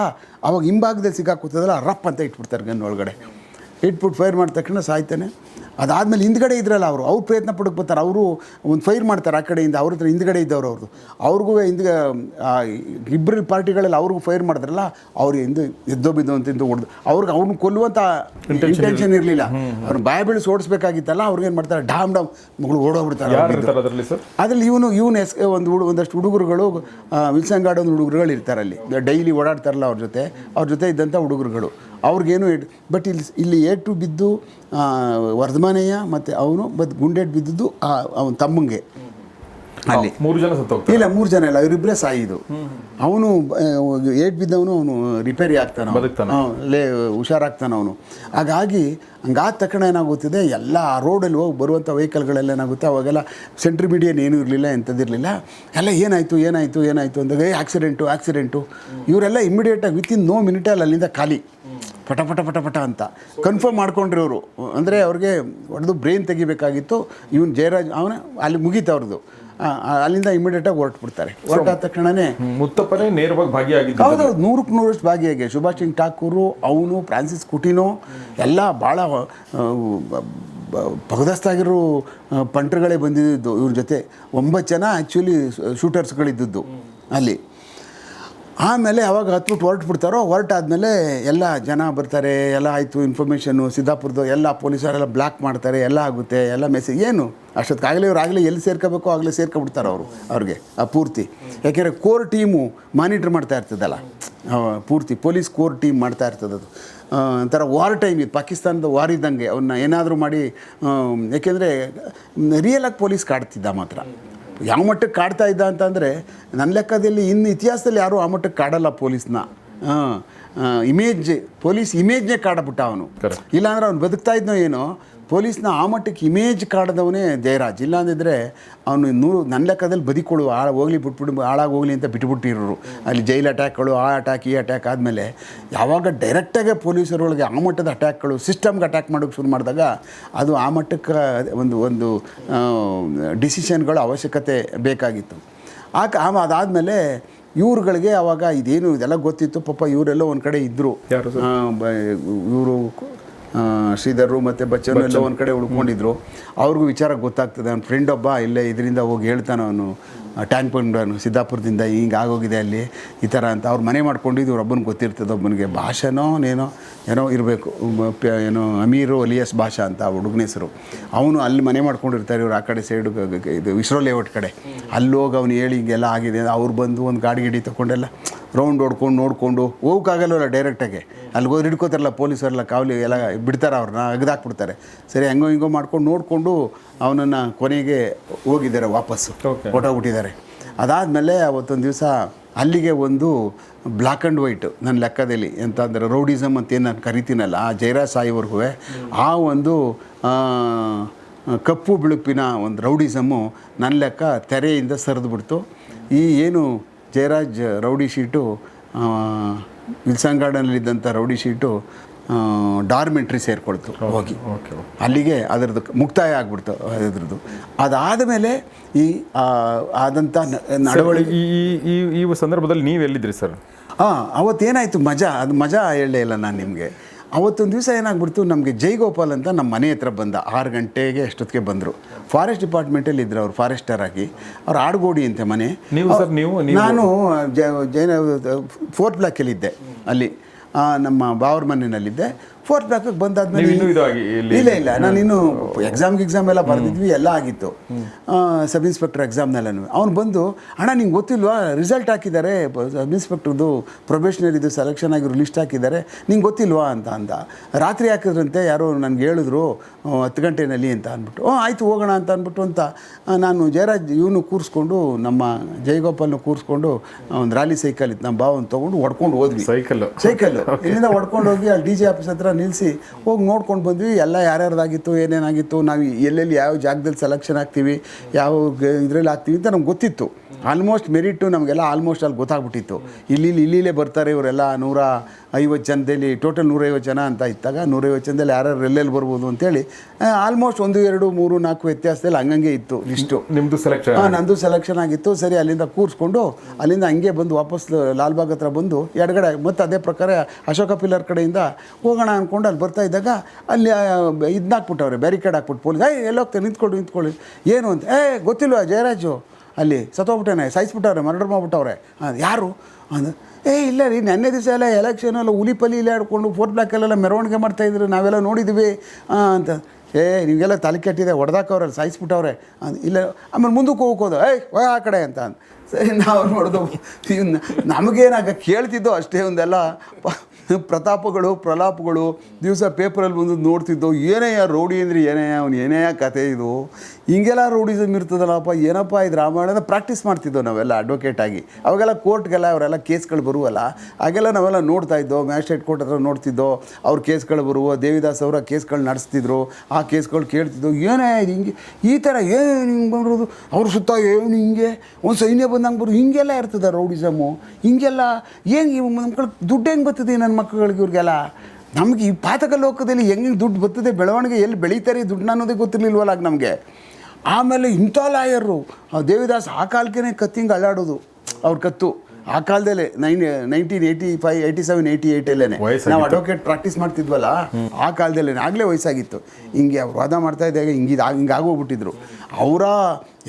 ಅವಾಗ ಹಿಂಭಾಗದಲ್ಲಿ ಸಿಗಾಕೂತದಲ್ಲ ರಪ್ ಅಂತ ಇಟ್ಬಿಡ್ತಾರೆ ಗನ್ ಒಳಗಡೆ. ಇಟ್ಬಿಟ್ಟು ಫೈರ್ ಮಾಡಿದ ತಕ್ಷಣ ಸಾಯ್ತಾನೆ. ಅದಾದಮೇಲೆ ಹಿಂದ್ಗಡೆ ಇದ್ರಲ್ಲ ಅವರು ಅವ್ರು ಪ್ರಯತ್ನ ಪಡಕ್ಕೆ ಬರ್ತಾರೆ. ಅವರು ಒಂದು ಫೈರ್ ಮಾಡ್ತಾರೆ ಆ ಕಡೆಯಿಂದ ಅವ್ರ ಹತ್ರ ಹಿಂದ್ಗಡೆ ಇದ್ದವ್ರು ಅವ್ರದ್ದು ಅವ್ರಿಗೂ ಹಿಂದ್ಗ ಇಬ್ಬರು ಪಾರ್ಟಿಗಳಲ್ಲಿ ಅವ್ರಿಗೂ ಫೈರ್ ಮಾಡಿದ್ರಲ್ಲ ಅವ್ರು ಹಿಂದೆ ಎದ್ದೋ ಬಿದ್ದೋ ಅಂತ ಹಿಂದೆ ಹೊಡೆದು ಅವ್ರಿಗೆ ಅವ್ರನ್ನ ಕೊಲ್ಲುವಂಥ ಇಂಟೆನ್ಷನ್ ಇರಲಿಲ್ಲ. ಅವ್ರನ್ನ ಬಾಯ ಬೀಳಿಸಿ ಓಡಿಸ್ಬೇಕಾಗಿತ್ತಲ್ಲ ಅವ್ರಿಗೆ ಏನು ಮಾಡ್ತಾರೆ ಡಾಮ್ ಡಾಮ್ ಮಗಳು ಓಡೋಗ್ಬಿಡ್ತಾರೆ ಅದರಲ್ಲಿ ಇವನು ಇವನು ಎಸ್ ಒಂದು ಹುಡು ಒಂದಷ್ಟು ಹುಡುಗರುಗಳು ವಿಲ್ಸನ್ ಒಂದು ಹುಡುಗರುಗಳು ಇರ್ತಾರೆ ಅಲ್ಲಿ. ಡೈಲಿ ಓಡಾಡ್ತಾರಲ್ಲ ಅವ್ರ ಜೊತೆ ಅವ್ರ ಜೊತೆ ಇದ್ದಂಥ ಹುಡುಗರುಗಳು. ಅವ್ರಿಗೇನು ಬಟ್ ಇಲ್ಲಿ ಇಲ್ಲಿ ಏಟು ಬಿದ್ದು ವರ್ಧಮಾನಯ್ಯ ಮತ್ತು ಅವನು ಬದ್ ಗುಂಡೇಟ್ ಬಿದ್ದಿದ್ದು ಅವನ ತಮ್ಮಂಗೆ. ಅಲ್ಲಿ. ಮೂರು ಜನ ಇಲ್ಲ ಮೂರು ಜನ ಇಲ್ಲ ಅವರಿಬ್ಬರೇ ಸಾಯಿದು. ಅವನು ಏಟ್ ಬಿದ್ದವನು ಅವನು ರಿಪೇರಿ ಆಗ್ತಾನೆ. ಲೇ ಹುಷಾರಾಗ್ತಾನೆ ಅವನು. ಹಾಗಾಗಿ ಹಂಗಾದ ತಕ್ಷಣ ಏನಾಗುತ್ತಿದೆ ಎಲ್ಲ ಆ ರೋಡಲ್ಲಿ ಹೋಗಿ ಬರುವಂಥ ವೆಹಿಕಲ್ಗಳೆಲ್ಲ ಏನಾಗುತ್ತೆ ಅವಾಗೆಲ್ಲ ಸೆಂಟ್ರಿ ಮೀಡಿಯನ್ ಏನೂ ಇರಲಿಲ್ಲ ಎಂಥದ್ದಿರಲಿಲ್ಲ. ಎಲ್ಲ ಏನಾಯಿತು ಏನಾಯಿತು ಏನಾಯಿತು ಅಂದಾಗ ಏ ಆಕ್ಸಿಡೆಂಟು ಆಕ್ಸಿಡೆಂಟು ಇವರೆಲ್ಲ ಇಮಿಡಿಯೇಟಾಗಿ ವಿತಿನ್ ನೋ ಮಿನಿಟಲ್ಲಿ ಅಲ್ಲಿಂದ ಖಾಲಿ. ಪಟ ಪಟ ಪಟ ಪಟ ಅಂತ. ಕನ್ಫರ್ಮ್ ಮಾಡ್ಕೊಂಡ್ರು ಅವರು ಅಂದರೆ ಅವ್ರಿಗೆ ಹೊಡೆದು ಬ್ರೈನ್ ತೆಗಿಬೇಕಾಗಿತ್ತು. ಇವನು ಜಯರಾಜ್ ಅವನ ಅಲ್ಲಿ ಮುಗೀತು ಅವ್ರದ್ದು. ಅಲ್ಲಿಂದ ಇಮಿಡಿಯೇಟ್ ಅಲ್ಲಿಂದ ಇಮಿಡಿಯೇಟಾಗಿ ಹೊರಟ್ಬಿಡ್ತಾರೆ. ಹೊರಟಾದ ತಕ್ಷಣನೇ ಮುತ್ತಪ್ಪನೇ ನೇರವಾಗಿ ಭಾಗಿಯಾಗಿದ್ದು ಹೌದು ನೂರಕ್ಕೆ ನೂರಷ್ಟು ಭಾಗಿಯಾಗಿ. ಸುಭಾಷ್ ಸಿಂಗ್ ಠಾಕೂರು ಅವನು ಫ್ರಾನ್ಸಿಸ್ ಕುಟಿನೋ ಎಲ್ಲ ಭಾಳ ಭಗದಸ್ತಾಗಿರೋ ಪಂಟ್ರುಗಳೇ ಬಂದಿದ್ದು ಇವ್ರ ಜೊತೆ. ಒಂಬತ್ತು ಜನ ಆ್ಯಕ್ಚುಲಿ ಶೂಟರ್ಸ್ಗಳಿದ್ದದ್ದು ಅಲ್ಲಿ. ಆಮೇಲೆ ಅವಾಗ ಹತ್ಬಿಟ್ಟು ಹೊರಟು ಬಿಡ್ತಾರೋ ಹೊರಟಾದ್ಮೇಲೆ ಎಲ್ಲ ಜನ ಬರ್ತಾರೆ, ಎಲ್ಲ ಆಯಿತು ಇನ್ಫಾರ್ಮೇಷನ್ನು ಸಿದ್ದಾಪುರದ ಎಲ್ಲ ಪೊಲೀಸರೆಲ್ಲ ಬ್ಲಾಕ್ ಮಾಡ್ತಾರೆ, ಎಲ್ಲ ಆಗುತ್ತೆ, ಎಲ್ಲ ಮೆಸೇಜ್ ಏನು? ಅಷ್ಟೊತ್ತಾಗಲೇ ಇವ್ರು ಆಗಲೇ ಎಲ್ಲಿ ಸೇರ್ಕೋಬೇಕೋ ಆಗಲೇ ಸೇರ್ಕೊಬಿಡ್ತಾರೆ ಅವರು, ಅವ್ರಿಗೆ, ಆ ಪೂರ್ತಿ. ಯಾಕೆಂದರೆ ಕೋರ್ ಟೀಮು ಮಾನಿಟ್ರ್ ಮಾಡ್ತಾ ಇರ್ತದಲ್ಲ ಪೂರ್ತಿ ಪೊಲೀಸ್ ಕೋರ್ ಟೀಮ್ ಮಾಡ್ತಾ ಇರ್ತದದು. ಒಂಥರ ವಾರ್ ಟೈಮ್ ಇದು ಪಾಕಿಸ್ತಾನದ ವಾರ್ ಇದ್ದಂಗೆ ಅವನ್ನ ಏನಾದರೂ ಮಾಡಿ ಯಾಕೆಂದರೆ ರಿಯಲಾಗಿ ಪೊಲೀಸ್ ಕಾಡ್ತಿದ್ದ ಮಾತ್ರ. ಯಾವ ಮಟ್ಟಕ್ಕೆ ಕಾಡ್ತಾ ಇದ್ದ ಅಂತಂದರೆ ನನ್ನ ಲೆಕ್ಕದಲ್ಲಿ ಇನ್ನು ಇತಿಹಾಸದಲ್ಲಿ ಯಾರೂ ಆ ಮಟ್ಟಕ್ಕೆ ಕಾಡಲ್ಲ ಪೊಲೀಸ್ನ. ಇಮೇಜ್ ಪೊಲೀಸ್ ಇಮೇಜ್ನೇ ಕಾಡಬಿಟ್ಟ ಅವನು. ಇಲ್ಲಾಂದ್ರೆ ಅವ್ನು ಬದುಕ್ತಾ ಇದ್ನೋ ಏನೋ ಪೊಲೀಸ್ನ ಆ ಮಟ್ಟಕ್ಕೆ ಇಮೇಜ್ ಕಾಡ್ದವನೇ ಜಯರಾಜ್. ಇಲ್ಲಾಂದಿದ್ರೆ ಅವನು ನೂರು ನನ್ನ ಲೆಕ್ಕದಲ್ಲಿ ಬದಿಕೊಳ್ಳುವ ಹಾಳು ಹೋಗ್ಲಿ ಬಿಟ್ಬಿಟ್ಟು ಹಾಳಾಗಿ ಹೋಗಲಿ ಅಂತ ಬಿಟ್ಬಿಟ್ಟಿರೋರು. ಅಲ್ಲಿ ಜೈಲ್ ಅಟ್ಯಾಕ್ಗಳು ಆ ಅಟ್ಯಾಕ್ ಈ ಅಟ್ಯಾಕ್ ಆದಮೇಲೆ ಯಾವಾಗ ಡೈರೆಕ್ಟಾಗೆ ಪೊಲೀಸರೊಳಗೆ ಆ ಮಟ್ಟದ ಅಟ್ಯಾಕ್ಗಳು ಸಿಸ್ಟಮ್ಗೆ ಅಟ್ಯಾಕ್ ಮಾಡೋಕ್ಕೆ ಶುರು ಮಾಡಿದಾಗ ಅದು ಆ ಮಟ್ಟಕ್ಕೆ ಒಂದು ಒಂದು ಡಿಸಿಷನ್ಗಳ ಅವಶ್ಯಕತೆ ಬೇಕಾಗಿತ್ತು. ಆ ಅದಾದಮೇಲೆ ಇವ್ರುಗಳಿಗೆ ಆವಾಗ ಇದೇನು ಇದೆಲ್ಲ ಗೊತ್ತಿತ್ತು ಪಾಪ ಇವರೆಲ್ಲ ಒಂದು ಕಡೆ ಇದ್ದರು? ಇವರು ಶ್ರೀಧರು ಮತ್ತು ಬಚ್ಚನ್ ಎಲ್ಲ ಒಂದು ಕಡೆ ಉಳ್ಕೊಂಡಿದ್ರು ಅವ್ರಿಗೂ ವಿಚಾರ ಗೊತ್ತಾಗ್ತದೆ. ಅವ್ನ ಫ್ರೆಂಡ್ ಒಬ್ಬ ಇಲ್ಲೇ ಇದರಿಂದ ಹೋಗಿ ಹೇಳ್ತಾನೆ ಅವನು. ಟ್ಯಾಂಕ್ ಬಂಡನು ಸಿದ್ದಾಪುರದಿಂದ ಹಿಂಗೆ ಆಗೋಗಿದೆ ಅಲ್ಲಿ, ಈ ಥರ ಅಂತ ಅವ್ರು ಮನೆ ಮಾಡ್ಕೊಂಡಿದ್ದು ಇವ್ರ ಒಬ್ಬನಿಗೆ ಗೊತ್ತಿರ್ತದೆ ಒಬ್ಬನಿಗೆ ಭಾಷೆನೋ ಏನೋ ಏನೋ ಇರಬೇಕು ಏನೋ ಅಮೀರು ಅಲಿಯಸ್ ಭಾಷಾ ಅಂತ ಹುಡುಗನ ಹೆಸರು. ಅವನು ಅಲ್ಲಿ ಮನೆ ಮಾಡ್ಕೊಂಡಿರ್ತಾರೆ ಇವ್ರು ಆ ಕಡೆ ಸೈಡು ಇದು ವಿಶ್ರೋ ಲೇಔಟ್ ಕಡೆ. ಅಲ್ಲಿ ಹೋಗಿ ಅವ್ನು ಹೇಳಿ ಹಿಂಗೆಲ್ಲ ಆಗಿದೆ ಅವ್ರು ಬಂದು ಒಂದು ಗಾಡಿ ಗಿಡಿ ತೊಗೊಂಡೆಲ್ಲ ರೌಂಡ್ ಹೊಡ್ಕೊಂಡು ನೋಡಿಕೊಂಡು ಹೋಗೋಕ್ಕಾಗಲ್ವಲ್ಲ ಡೈರೆಕ್ಟಾಗಿ ಅಲ್ಲಿ ಹೋದ್ರೆ ಹಿಡ್ಕೋತಾರಲ್ಲ, ಪೊಲೀಸರೆಲ್ಲ ಕಾವಲಿ ಎಲ್ಲ ಬಿಡ್ತಾರೆ ಅವ್ರನ್ನ, ಅಗ್ದಾಕ್ಬಿಡ್ತಾರೆ. ಸರಿ, ಹೆಂಗೋ ಹಿಂಗೋ ಮಾಡ್ಕೊಂಡು ನೋಡಿಕೊಂಡು ಅವನನ್ನು ಕೊನೆಗೆ ಹೋಗಿದ್ದಾರೆ ವಾಪಸ್ಸು. ಹೊಟ್ಟೋಗ್ಬಿಟ್ಟಿದ್ದಾರೆ ಅದಾದಮೇಲೆ ಅವತ್ತೊಂದು ದಿವಸ ಅಲ್ಲಿಗೆ ಒಂದು ಬ್ಲ್ಯಾಕ್ ಆ್ಯಂಡ್ ವೈಟ್ ನನ್ನ ಲೆಕ್ಕದಲ್ಲಿ ಎಂತ ಅಂದರೆ ರೌಡಿಸಮ್ ಅಂತ ಏನು ನಾನು ಕರಿತೀನಲ್ಲ ಆ ಜೈರಾಜ್ ಸಾಯಿವರೆಗೂ ಆ ಒಂದು ಕಪ್ಪು ಬಿಳುಪಿನ ಒಂದು ರೌಡಿಸಮ್ಮು ನನ್ನ ಲೆಕ್ಕ ತೆರೆಯಿಂದ ಸರಿದ್ಬಿಡ್ತು. ಈ ಏನು ಜಯರಾಜ್ ರೌಡಿ ಶೀಟು ವಿಲ್ಸನ್ ಗಾರ್ಡನಲ್ಲಿದ್ದಂಥ ರೌಡಿ ಶೀಟು ಡಾರ್ಮೆಂಟ್ರಿ ಸೇರಿಕೊಳ್ತು ಹೋಗಿ. ಓಕೆ ಅಲ್ಲಿಗೆ ಅದರದ್ದು ಮುಕ್ತಾಯ ಆಗ್ಬಿಡ್ತು ಅದರದ್ದು. ಅದಾದ ಮೇಲೆ ಈ ಆದಂಥ ನಡವಳಿಕೆ ಈ ಈ- ಈ ಈ ಸಂದರ್ಭದಲ್ಲಿ ನೀವು ಎಲ್ಲಿದ್ರಿ ಸರ್? ಹಾಂ ಅವತ್ತೇನಾಯಿತು ಮಜಾ ಅದು ಮಜಾ ಹೇಳಲೇ ಇಲ್ಲ ನಾನು ನಿಮಗೆ. ಅವತ್ತೊಂದು ದಿವಸ ಏನಾಗ್ಬಿಡ್ತು ನಮಗೆ ಜೈಗೋಪಾಲ್ ಅಂತ ನಮ್ಮ ಮನೆ ಹತ್ರ ಬಂದ ಆರು ಗಂಟೆಗೆ ಅಷ್ಟೊತ್ತಿಗೆ ಬಂದರು. ಫಾರೆಸ್ಟ್ ಡಿಪಾರ್ಟ್ಮೆಂಟಲ್ಲಿ ಇದ್ರು ಅವ್ರು ಫಾರೆಸ್ಟರ್ ಆಗಿ. ಅವ್ರು ಆಡ್ಗೋಡಿ ಅಂತೆ ಮನೆ. ನೀವು ಸರ್, ನೀವು- ನಾನು ಜೈನ ಫೋರ್ತ್ ಬ್ಲಾಕಲ್ಲಿದ್ದೆ ಅಲ್ಲಿ ಆ, ನಮ್ಮ ಬಾವ್ರ ಮನೆಯಲ್ಲಿದ್ದೆ. ಫೋರ್ತ್ ಬ್ಲಾಕಿಗೆ ಬಂದಾದ್ಮೇಲೆ ಇಲ್ಲ ಇಲ್ಲ ನಾನು ಇನ್ನು ಎಕ್ಸಾಮ್ಗೆ ಎಕ್ಸಾಮ್ ಎಲ್ಲ ಬರೆದಿದ್ವಿ ಎಲ್ಲ ಆಗಿತ್ತು. ಸಬ್ ಇನ್ಸ್ಪೆಕ್ಟರ್ ಎಕ್ಸಾಮ್ನೆಲ್ಲನು ಅವ್ನು ಬಂದು ಅಣ್ಣ ನಿಂಗೆ ಗೊತ್ತಿಲ್ವಾ? ರಿಸಲ್ಟ್ ಹಾಕಿದ್ದಾರೆ. ಸಬ್ ಇನ್ಸ್ಪೆಕ್ಟರ್ದು ಪ್ರೊಬೇಷನರಿದು ಸೆಲೆಕ್ಷನ್ ಆಗಿರೋ ಲಿಸ್ಟ್ ಹಾಕಿದ್ದಾರೆ. ನಿಂಗೆ ಗೊತ್ತಿಲ್ವಾ? ಅಂತ ಅಂದ. ರಾತ್ರಿ ಹಾಕಿದ್ರಂತೆ ಯಾರೋ ನನಗೆ ಹೇಳಿದ್ರು ಹತ್ತು ಗಂಟೆನಲ್ಲಿ ಅಂತ ಅಂದ್ಬಿಟ್ಟು. ಓ ಆಯಿತು ಹೋಗೋಣ ಅಂತ ಅಂದ್ಬಿಟ್ಟು ಅಂತ. ನಾನು ಜಯರಾಜ್ ಇವನು ಕೂರಿಸ್ಕೊಂಡು ನಮ್ಮ ಜಯಗೋಪಾಲ್ನ ಕೂರಿಸ್ಕೊಂಡು ಒಂದು ರ್ಯಾಲಿ ಸೈಕಲ್ ಇತ್ತು. ನಮ್ಮ ಭಾವನ ತೊಗೊಂಡು ಹೊಡ್ಕೊಂಡು ಹೋದ್ವಿ. ಸೈಕಲ್ಲು ಸೈಕಲ್ ಇಲ್ಲಿಂದ ಹೊಡ್ಕೊಂಡು ಹೋಗಿ ಅಲ್ಲಿ ಡಿ ಜೆ ಆಫೀಸ್ ಹತ್ರ ನಿಲ್ಲಿಸಿ ಹೋಗಿ ನೋಡ್ಕೊಂಡು ಬಂದ್ವಿ. ಎಲ್ಲ ಯಾರ್ಯಾರ್ದಾಗಿತ್ತು ಏನೇನಾಗಿತ್ತು ನಾವು ಎಲ್ಲೆಲ್ಲಿ ಯಾವ ಜಾಗದಲ್ಲಿ ಸೆಲೆಕ್ಷನ್ ಆಗ್ತೀವಿ ಯಾವ ಇದರಲ್ಲಿ ಆಗ್ತೀವಿ ಅಂತ ನಮ್ಗೆ ಗೊತ್ತಿತ್ತು. ಆಲ್ಮೋಸ್ಟ್ ಮೆರಿಟು ನಮಗೆಲ್ಲ ಆಲ್ಮೋಸ್ಟ್ ಅಲ್ಲಿ ಗೊತ್ತಾಗ್ಬಿಟ್ಟಿತ್ತು. ಇಲ್ಲಿ ಇಲ್ಲಿ ಇಲ್ಲಿಲೇ ಬರ್ತಾರೆ ಇವರೆಲ್ಲ ನೂರ ಐವತ್ತು ಜನದಲ್ಲಿ ಟೋಟಲ್ ನೂರೈವತ್ತು ಜನ ಅಂತ ಇದ್ದಾಗ ನೂರೈವತ್ತು ಜನದಲ್ಲಿ ಯಾರ್ಯಾರು ಎಲ್ಲೆಲ್ಲಿ ಬರ್ಬೋದು ಅಂತೇಳಿ ಆಲ್ಮೋಸ್ಟ್ ಒಂದು ಎರಡು ಮೂರು ನಾಲ್ಕು ವ್ಯತ್ಯಾಸದಲ್ಲಿ ಹಂಗಂಗೆ ಇತ್ತು ಇಷ್ಟು ನಿಮ್ಮದು ಸೆಲೆಕ್ಷನ್ ಹಾಂ ನಂದು ಸೆಲೆಕ್ಷನ್ ಆಗಿತ್ತು. ಸರಿ ಅಲ್ಲಿಂದ ಕೂರಿಸ್ಕೊಂಡು ಅಲ್ಲಿಂದ ಹಂಗೆ ಬಂದು ವಾಪಸ್ ಲಾಲ್ಬಾಗ್ ಹತ್ರ ಬಂದು ಎಡಗಡೆ ಮತ್ತು ಅದೇ ಪ್ರಕಾರ ಅಶೋಕ ಪಿಲ್ಲರ್ ಕಡೆಯಿಂದ ಹೋಗೋಣ ಅಂದ್ಕೊಂಡು ಅಲ್ಲಿ ಬರ್ತಾ ಇದ್ದಾಗ ಅಲ್ಲಿ ಇದನ್ನ ಹಾಕ್ಬಿಟ್ಟವ್ರೆ ಬ್ಯಾರಿಕೇಡ್ ಹಾಕ್ಬಿಟ್ಟು ಪೊಲೀಸ್. ಏಯ್ ಎಲ್ಲೋಗ್ತಾರೆ ನಿಂತ್ಕೊಂಡು ನಿಂತ್ಕೊಳ್ಳಿ ಏನು ಅಂತ. ಏ ಗೊತ್ತಿಲ್ವಾ ಜಯರಾಜು? ಅಲ್ಲಿ ಸತ್ತೋಗ್ಬಿಟ್ಟೇನೆ ಸಾಯಿಸ್ಬಿಟ್ಟವ್ರೆ, ಮರ್ಡರ್ ಮಾಡ್ಬಿಟ್ಟವ್ರೆ. ಅದು ಯಾರು? ಅಂದ್ರೆ ಏ ಇಲ್ಲ ರೀ, ನೆನ್ನೆ ದಿವಸ ಎಲ್ಲ ಎಲೆಕ್ಷನ್ ಎಲ್ಲ ಹುಲಿಪಲ್ಲಿ ಪಲಿ ಆಡ್ಕೊಂಡು ಫೋರ್ಟ್ ಬ್ಲಾಕಲ್ಲೆಲ್ಲ ಮೆರವಣಿಗೆ ಮಾಡ್ತಾಯಿದ್ರು ನಾವೆಲ್ಲ ನೋಡಿದ್ವಿ. ಅಂತ. ಏ ನಿಮಗೆಲ್ಲ ತಲೆ ಕೆಟ್ಟಿದೆ ಹೊಡೆದಾಕವ್ರೆ ಸಾಯಿಸ್ಬಿಟ್ಟವ್ರೆ. ಅಂದ್, ಇಲ್ಲ, ಆಮೇಲೆ ಮುಂದಕ್ಕೆ ಹೋಗೋದು ಏಯ್ ಹೋಗ ಆ ಕಡೆ ಅಂತ ಅಂದ್. ಸರಿ, ನಾವು ನೋಡಿದು ನಮಗೇನಾಗ ಕೇಳ್ತಿದ್ದೋ ಅಷ್ಟೇ ಒಂದೆಲ್ಲ ಪ್ರತಾಪಗಳು, ಪ್ರಲಾಪಗಳು, ದಿವಸ ಪೇಪರಲ್ಲಿ ಬಂದು ನೋಡ್ತಿದ್ದೋ, ಏನೇ ರೌಡಿ ಅಂದರೆ, ಏನೇ ಅವ್ನು, ಏನೇ ಕತೆ ಇದು. ಹಿಂಗೆಲ್ಲ ರೌಡಿಸಮ್ ಇರ್ತದಲ್ಲಪ್ಪ, ಏನಪ್ಪ ಇದು ರಾಮಾಯಣನ ಪ್ರಾಕ್ಟೀಸ್ ಮಾಡ್ತಿದ್ದೋ ನಾವೆಲ್ಲ ಅಡ್ವೊಕೇಟ್ ಆಗಿ. ಅವಾಗೆಲ್ಲ ಕೋರ್ಟ್ಗೆಲ್ಲ ಅವರೆಲ್ಲ ಕೇಸ್ಗಳು ಬರುವಲ್ಲ, ಹಾಗೆಲ್ಲ ನಾವೆಲ್ಲ ನೋಡ್ತಾ ಇದ್ದೋ ಮ್ಯಾಜಿಸ್ಟ್ರೇಟ್ ಕೋರ್ಟ್ ಹತ್ರ ನೋಡ್ತಿದ್ದೋ, ಅವ್ರ ಕೇಸ್ಗಳು ಬರುವ, ದೇವಿದಾಸ್ ಅವರ ಕೇಸ್ಗಳು ನಡೆಸ್ತಿದ್ರು, ಆ ಕೇಸ್ಗಳು ಕೇಳ್ತಿದ್ದವು. ಏನೇ ಇದು ಹಿಂಗೆ, ಈ ಥರ ಏನು ಹಿಂಗೆ ಬಂದಿರೋದು? ಅವ್ರ ಸುತ್ತ ಏನು ಹಿಂಗೆ? ಒಂದು ಸೈನ್ಯ ಬಂದಂಗೆ ಬರೋದು ಹಿಂಗೆಲ್ಲ ಇರ್ತದೆ ರೌಡಿಸಮು. ಹಿಂಗೆಲ್ಲ ಏನು ನಮ್ಮ ಮಕ್ಕಳು ದುಡ್ಡು ಹೆಂಗೆ ಬರ್ತದೆ ನನ್ನ ಮಕ್ಕಳಿಗೆ ಇವ್ರಿಗೆಲ್ಲ? ನಮಗೆ ಈ ಪಾತಕ ಲೋಕದಲ್ಲಿ ಹೆಂಗೆ ದುಡ್ಡು ಬರ್ತದೆ, ಬೆಳವಣಿಗೆ ಎಲ್ಲಿ ಬೆಳೀತಾರೆ ದುಡ್ಡು ಅನ್ನೋದೇ ಗೊತ್ತಿರಲಿಲ್ವಲ್ಲ ಆಗ ನಮಗೆ. ಆಮೇಲೆ ಇಂಥ ಲಾಯರು ದೇವಿದಾಸ್ ಆ ಕಾಲಕ್ಕೆ ಕತ್ತಿಂಗೆ ಅಲ್ಲಾಡೋದು, ಅವ್ರ ಕತ್ತು. ಆ ಕಾಲದಲ್ಲೇ nine nineteen eighty five eighty seven eighty ಏಯ್ಟಲ್ಲೇ ಅಲ್ಲೇ ನಾವು ಅಡ್ವೊಕೇಟ್ ಪ್ರಾಕ್ಟೀಸ್ ಮಾಡ್ತಿದ್ವಲ್ಲ ಆ ಕಾಲದಲ್ಲೇ ಆಗಲೇ ವಯಸ್ಸಾಗಿತ್ತು. ಹಿಂಗೆ ಅವ್ರು ವಾದ ಮಾಡ್ತಾ ಇದ್ದಾಗ ಹಿಂಗೆ ಹಿಂಗೆ ಆಗೋಗ್ಬಿಟ್ಟಿದ್ರು. ಅವರ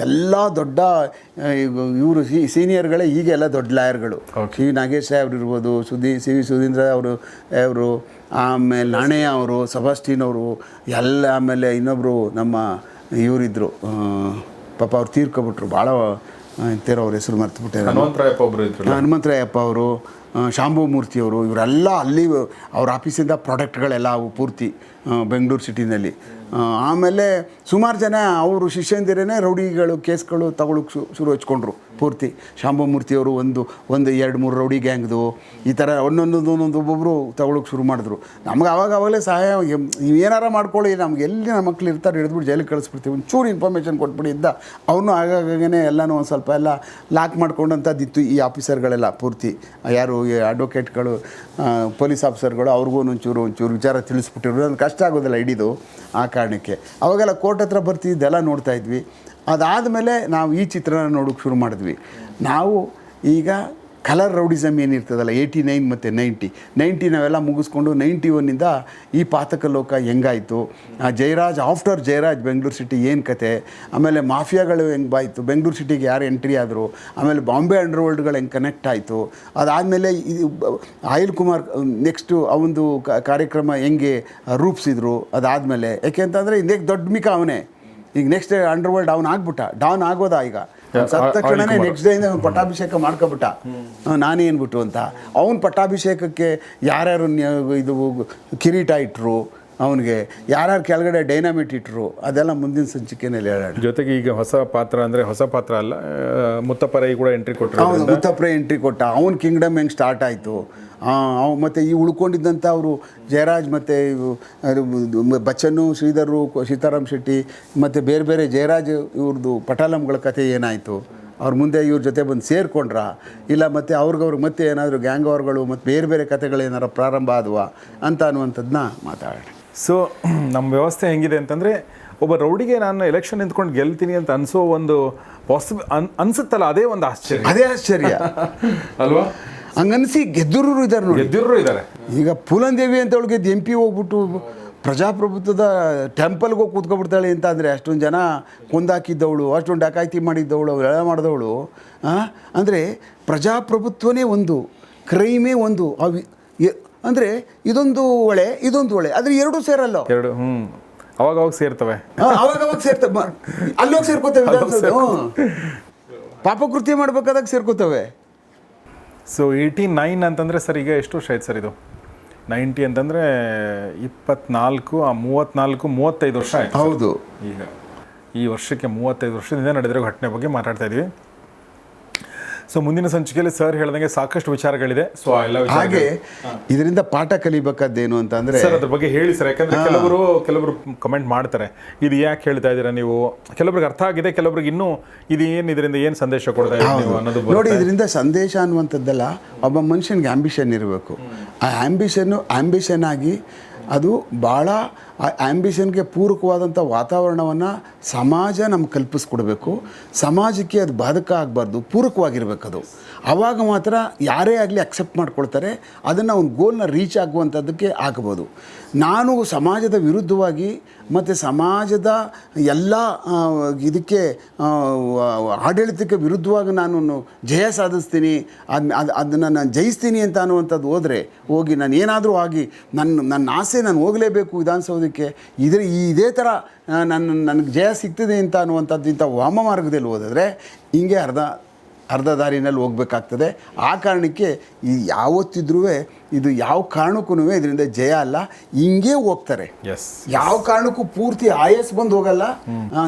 ಎಲ್ಲ ದೊಡ್ಡ ಇವರು ಸೀನಿಯರ್ಗಳೇ ಈಗ ಎಲ್ಲ ದೊಡ್ಡ ಲಾಯರ್ಗಳು ಸಿ ನಾಗೇಶ್ ಸಾಹೇಬ್ರು ಇರ್ಬೋದು ಸುಧೀ ಸಿ ವಿ ಸುಧೀಂದ್ರ ಅವರು ಅವರು ಆಮೇಲೆ ನಾಣಯ್ಯ ಅವರು ಸಬಾಸ್ಟಿನ್ ಅವರು ಎಲ್ಲ ಆಮೇಲೆ ಇನ್ನೊಬ್ಬರು ನಮ್ಮ ಇವರಿದ್ದರು ಪಾಪ ಅವ್ರು ತೀರ್ಕೊಬಿಟ್ರು. ಭಾಳ ಅಂತೀರ ಅವ್ರ ಹೆಸರು ಮರ್ತುಬಿಟ್ಟೆ ನಾನು. ಹನುಮಂತರಾಯಪ್ಪ ಒಬ್ಬರು ಇದ್ರಲ್ಲ? ಹನುಮಂತರಾಯಪ್ಪ ಅವರು ಶಾಂಭು ಮೂರ್ತಿಯವರು ಇವರೆಲ್ಲ ಅಲ್ಲಿ ಅವ್ರ ಆಫೀಸಿಂದ ಪ್ರಾಡಕ್ಟ್ಗಳೆಲ್ಲ ಅವು ಪೂರ್ತಿ ಬೆಂಗಳೂರು ಸಿಟಿನಲ್ಲಿ ಆಮೇಲೆ ಸುಮಾರು ಜನ ಅವರು ಶಿಷ್ಯಂದಿರೇ ರೌಡಿಗಳು, ಕೇಸ್ಗಳು ತಗೊಳಕ್ಕೆ ಶು, ಶುರು ಹಚ್ಕೊಂಡ್ರು ಪೂರ್ತಿ. ಶಾಂಭಮೂರ್ತಿಯವರು ಒಂದು ಒಂದು ಎರಡು, ಮೂರು ರೌಡಿ ಗ್ಯಾಂಗ್ದು ಈ ಥರ ಒಂದೊಂದು ಒಂದೊಂದು ಒಬ್ಬೊಬ್ಬರು ತಗೊಳಕ್ಕೆ ಶುರು ಮಾಡಿದ್ರು. ನಮ್ಗೆ ಅವಾಗ ಅವಾಗಲೇ ಸಹಾಯ ಏನಾರ ಮಾಡ್ಕೊಳ್ಳಿ, ನಮ್ಗೆ ಎಲ್ಲಿ ನಮ್ಮ ಮಕ್ಳು ಇರ್ತಾರೆ ಹಿಡಿದ್ಬಿಟ್ಟು ಜೈಲಿಗೆ ಕಳಿಸ್ಬಿಡ್ತೀವಿ. ಒಂಚೂರು ಇನ್ಫಾರ್ಮೇಷನ್ ಕೊಟ್ಬಿಡಿ ಇದ್ದ ಅವನು ಆಗಾಗನೇ ಎಲ್ಲನೂ ಒಂದು ಸ್ವಲ್ಪ ಎಲ್ಲ ಲಾಕ್ ಮಾಡ್ಕೊಂಡಂಥದ್ದಿತ್ತು ಈ ಆಫೀಸರ್ಗಳೆಲ್ಲ ಪೂರ್ತಿ. ಯಾರು ಅಡ್ವೊಕೇಟ್ಗಳು ಪೊಲೀಸ್ ಆಫೀಸರ್ಗಳು ಅವ್ರಿಗೂ ಒಂಚೂರು ಒಂಚೂರು ವಿಚಾರ ತಿಳಿಸ್ಬಿಟ್ಟಿರು ಅದು ಕಷ್ಟ ಆಗೋದಿಲ್ಲ ಹಿಡಿದು. ಆ ಕಾರಣಕ್ಕೆ. ಅವಾಗೆಲ್ಲ ಕೋರ್ಟ್ ಹತ್ರ ಬರ್ತಿದ್ದೆಲ್ಲ ನೋಡ್ತಾ ಇದ್ವಿ. ಅದಾದಮೇಲೆ ನಾವು ಈ ಚಿತ್ರನ ನೋಡೋಕೆ ಶುರು ಮಾಡಿದ್ವಿ. ನಾವು ಈಗ ಕಲರ್ ರೌಡಿಸಮ್ ಏನಿರ್ತದಲ್ಲ ಏಯ್ಟಿ ನೈನ್ ಮತ್ತು ನೈಂಟಿ ನೈಂಟಿ ನಾವೆಲ್ಲ ಮುಗಿಸ್ಕೊಂಡು ನೈಂಟಿ ಒನ್ನಿಂದ ಈ ಪಾತಕ ಲೋಕ ಹೆಂಗಾಯಿತು? ಆ ಜಯರಾಜ್ ಆಫ್ಟರ್ ಜಯರಾಜ್ ಬೆಂಗಳೂರು ಸಿಟಿ ಏನು ಕತೆ? ಆಮೇಲೆ ಮಾಫಿಯಾಗಳು ಹೆಂಗೆ ಬಾಯಿತು? ಬೆಂಗಳೂರು ಸಿಟಿಗೆ ಯಾರು ಎಂಟ್ರಿ ಆದರು? ಆಮೇಲೆ ಬಾಂಬೆ ಅಂಡರ್ ವರ್ಲ್ಡ್ಗಳು ಹೆಂಗೆ ಕನೆಕ್ಟ್ ಆಯಿತು? ಅದಾದಮೇಲೆ ಇದು ಆಯಿಲ್ ಕುಮಾರ್ ನೆಕ್ಸ್ಟು ಅವನದು ಕಾರ್ಯಕ್ರಮ ಹೆಂಗೆ ರೂಪಿಸಿದ್ರು? ಅದಾದಮೇಲೆ, ಯಾಕೆ ಅಂತಂದರೆ ನೆಕ್ಸ್ಟ್ ದೊಡ್ಡ ಮಿಕ ಅವನೇ. ಈಗ ನೆಕ್ಸ್ಟ್ ಅಂಡರ್ ವರ್ಲ್ಡ್ ಅವ್ನು ಆಗ್ಬಿಟ್ಟ. ಡೌನ್ ಆಗೋದಾ ಈಗ? ಸತ್ತ ತಕ್ಷಣನೇ. ನೆಕ್ಸ್ಟ್ ಡೇಯಿಂದ ಅವ್ನು ಪಟ್ಟಾಭಿಷೇಕ ಮಾಡ್ಕೊಬಿಟ್ಟ. ನಾನೇನ್ಬಿಟ್ಟು ಅಂತ. ಅವನ ಪಟ್ಟಾಭಿಷೇಕಕ್ಕೆ ಯಾರ್ಯಾರು ಇದು ಕಿರೀಟ ಇಟ್ಟರು ಅವನಿಗೆ ಯಾರ್ಯಾರು ಕೆಳಗಡೆ ಡೈನಾಮಿಟ್ ಇಟ್ಟರು ಅದೆಲ್ಲ ಮುಂದಿನ ಸಂಚಿಕೆನಲ್ಲಿ ಹೇಳೋಣ. ಜೊತೆಗೆ ಈಗ ಹೊಸ ಪಾತ್ರ ಅಂದ್ರೆ ಹೊಸ ಪಾತ್ರ ಅಲ್ಲ ಮುತ್ತಪ್ಪ ಮುತ್ತಪ್ಪರೈ ಕೂಡ ಎಂಟ್ರಿ ಕೊಟ್ಟರು ಕೊಟ್ಟರು ರೈ ಎಂಟ್ರಿ ಕೊಟ್ಟ. ಅವನ ಕಿಂಗ್ಡಮ್ ಹೆಂಗೆ ಸ್ಟಾರ್ಟ್ ಆಯಿತು? ಮತ್ತು ಈ ಉಳ್ಕೊಂಡಿದ್ದಂಥ ಅವರು ಜಯರಾಜ್ ಮತ್ತು ಬಚ್ಚನ್ನು ಶ್ರೀಧರು ಸೀತಾರಾಮ್ ಶೆಟ್ಟಿ ಮತ್ತು ಬೇರೆ ಬೇರೆ ಜಯರಾಜ್ ಇವ್ರದ್ದು ಪಟಾಲಮ್ಗಳ ಕಥೆ ಏನಾಯಿತು? ಅವ್ರ ಮುಂದೆ ಇವ್ರ ಜೊತೆ ಬಂದು ಸೇರಿಕೊಂಡ್ರ? ಇಲ್ಲ ಮತ್ತು ಅವ್ರಿಗವ್ರಿಗೆ ಮತ್ತೆ ಏನಾದರೂ ಗ್ಯಾಂಗ್ ಅವರ್ಗಳು ಮತ್ತು ಬೇರೆ ಬೇರೆ ಕಥೆಗಳು ಏನಾರು ಪ್ರಾರಂಭ ಆದವಾ ಅಂತ ಅನ್ನುವಂಥದ್ದನ್ನ ಮಾತಾಡೋಣ. ಸೊ (clears throat) ನಮ್ಮ ವ್ಯವಸ್ಥೆ ಹೆಂಗಿದೆ ಅಂತಂದರೆ ಒಬ್ಬ ರೌಡಿಗೆ ನಾನು ಎಲೆಕ್ಷನ್ ನಿಂತ್ಕೊಂಡು ಗೆಲ್ತೀನಿ ಅಂತ ಅನ್ಸೋ ಒಂದು ಪಾಸಿಬಲ್ ಅನ್ ಅನ್ಸುತ್ತಲ್ಲ ಅದೇ ಒಂದು ಆಶ್ಚರ್ಯ. ಅದೇ ಆಶ್ಚರ್ಯ. (laughs) ಅಲ್ವಾ? ಹಂಗನ್ಸಿ ಗೆದ್ದರೂ ಇದ್ದಾರೆ ನೋಡಿ. ಈಗ ಇದ್ದಾರೆ ಈಗ ಪೂಲಂದೇವಿ ಅಂತ ಗೆದ್ದು ಎಂ ಪಿ ಹೋಗ್ಬಿಟ್ಟು ಪ್ರಜಾಪ್ರಭುತ್ವದ ಟೆಂಪಲ್ಗೆ ಹೋಗಿ ಕೂತ್ಕೊಬಿಡ್ತಾಳೆ ಅಂತ ಅಂದರೆ ಅಷ್ಟೊಂದು ಜನ ಕೊಂದಾಕಿದ್ದವಳು ಅಷ್ಟೊಂದು ಡಕಾಯ್ತಿ ಮಾಡಿದ್ದವಳು ಎಳೆ ಮಾಡಿದವಳು ಅಂದರೆ ಪ್ರಜಾಪ್ರಭುತ್ವನೇ ಒಂದು ಕ್ರೈಮೇ ಒಂದು ಅವಿ ಅಂದರೆ ಇದೊಂದು ಒಳೆ ಇದೊಂದು ಒಳೆ ಆದರೆ ಎರಡೂ ಸೇರಲ್ಲ. ಎರಡು ಹ್ಞೂ ಅವಾಗ ಅವಾಗ ಸೇರ್ತವೆ. ಅವಾಗ ಅವಾಗ ಸೇರ್ತವೆ. ಅಲ್ಲೋಗಿ ಸೇರ್ಕೋತವೆ ಪಾಪಕೃತಿ. ಪಾಪಕೃತ್ಯ ಮಾಡ್ಬೇಕಾದಾಗ ಸೇರ್ಕೋತವೆ. ಸೊ ಏಯ್ಟಿ ನೈನ್ ಅಂತಂದರೆ ಸರ್ ಈಗ ಎಷ್ಟು ವರ್ಷ ಆಯ್ತು ಸರ್ ಇದು? ನೈಂಟಿ ಅಂತಂದರೆ ಇಪ್ಪತ್ನಾಲ್ಕು ಆ ಮೂವತ್ತ್ನಾಲ್ಕು ಮೂವತ್ತೈದು ವರ್ಷ ಆಯ್ತು ಹೌದು. ಈಗ ಈ ವರ್ಷಕ್ಕೆ ಮೂವತ್ತೈದು ವರ್ಷದಿಂದ ನಡೆದಿರೋ ಘಟನೆ ಬಗ್ಗೆ ಮಾತಾಡ್ತಾ ಇದ್ವಿ. ಸೊ ಮುಂದಿನ ಸಂಚಿಕೆಯಲ್ಲಿ ಸರ್ ಹೇಳ್ದಂಗೆ ಸಾಕಷ್ಟು ವಿಚಾರಗಳಿದೆ. ಸೊ ಆ ಎಲ್ಲ ಹಾಗೆ ಇದರಿಂದ ಪಾಠ ಕಲಿಬೇಕಾದ್ದೇನು ಅಂತ ಅಂದ್ರೆ ಸರ್ ಅದ್ರ ಬಗ್ಗೆ ಹೇಳಿ ಸರ್ ಯಾಕಂದ್ರೆ ಕೆಲವರು ಕೆಲವರು ಕಮೆಂಟ್ ಮಾಡ್ತಾರೆ. ಇದು ಯಾಕೆ ಹೇಳ್ತಾ ಇದ್ದೀರಾ ನೀವು? ಕೆಲವ್ರಿಗೆ ಅರ್ಥ ಆಗಿದೆ ಕೆಲವ್ರಿಗೆ ಇನ್ನೂ ಇದು ಏನು ಇದರಿಂದ ಏನು ಸಂದೇಶ ಕೊಡ್ತಾ ಇದ್ದೀವಿ ಅನ್ನೋದು ನೋಡಿ ಇದರಿಂದ ಸಂದೇಶ ಅನ್ನುವಂಥದ್ದಲ್ಲ ಒಬ್ಬ ಮನುಷ್ಯನಿಗೆ ಆಂಬಿಷನ್ ಇರಬೇಕು. ಆ ಆಂಬಿಷನ್ನು ಆಂಬಿಷನ್ ಆಗಿ ಅದು ಭಾಳ ಆ ಆ್ಯಂಬಿಷನ್ಗೆ ಪೂರಕವಾದಂಥ ವಾತಾವರಣವನ್ನು ಸಮಾಜ ನಮ್ಗೆ ಕಲ್ಪಿಸ್ಕೊಡ್ಬೇಕು. ಸಮಾಜಕ್ಕೆ ಅದು ಬಾಧಕ ಆಗಬಾರ್ದು ಪೂರಕವಾಗಿರಬೇಕು ಅದು ಆವಾಗ ಮಾತ್ರ ಯಾರೇ ಆಗಲಿ ಅಕ್ಸೆಪ್ಟ್ ಮಾಡ್ಕೊಳ್ತಾರೆ, ಅದನ್ನು ಒಂದು ಗೋಲ್ನ ರೀಚ್ ಆಗುವಂಥದ್ದಕ್ಕೆ ಆಗ್ಬೋದು. ನಾನು ಸಮಾಜದ ವಿರುದ್ಧವಾಗಿ ಮತ್ತು ಸಮಾಜದ ಎಲ್ಲ ಇದಕ್ಕೆ ಆಡಳಿತಕ್ಕೆ ವಿರುದ್ಧವಾಗಿ ನಾನು ಜಯ ಸಾಧಿಸ್ತೀನಿ, ಅದು ಅದು, ಅದನ್ನು ನಾನು ಜಯಿಸ್ತೀನಿ ಅಂತ ಅನ್ನುವಂಥದ್ದು ಹೋದರೆ, ಹೋಗಿ ನಾನು ಏನಾದರೂ ಆಗಿ ನನ್ನ ನನ್ನ ಆಸೆ ನಾನು ಹೋಗಲೇಬೇಕು ವಿಧಾನಸೌಧಕ್ಕೆ ಇದ್ರ ಇದೇ ಥರ ನನ್ನ, ನನಗೆ ಜಯ ಸಿಗ್ತದೆ ಅಂತ ಅನ್ನುವಂಥದ್ದು ಇಂಥ ವಾಮ ಮಾರ್ಗದಲ್ಲಿ ಹೋದರೆ ಹಿಂಗೆ ಅರ್ಧ ಅರ್ಧ ದಾರಿನಲ್ಲಿ ಹೋಗ್ಬೇಕಾಗ್ತದೆ. ಆ ಕಾರಣಕ್ಕೆ ಈ ಯಾವತ್ತಿದ್ರೂ ಇದು ಯಾವ ಕಾರಣಕ್ಕೂ ಇದರಿಂದ ಜಯ ಅಲ್ಲ. ಹಿಂಗೆ ಹೋಗ್ತಾರೆ. ಯಾವ ಕಾರಣಕ್ಕೂ ಪೂರ್ತಿ ಆಯಸ್ ಬಂದು ಹೋಗಲ್ಲ.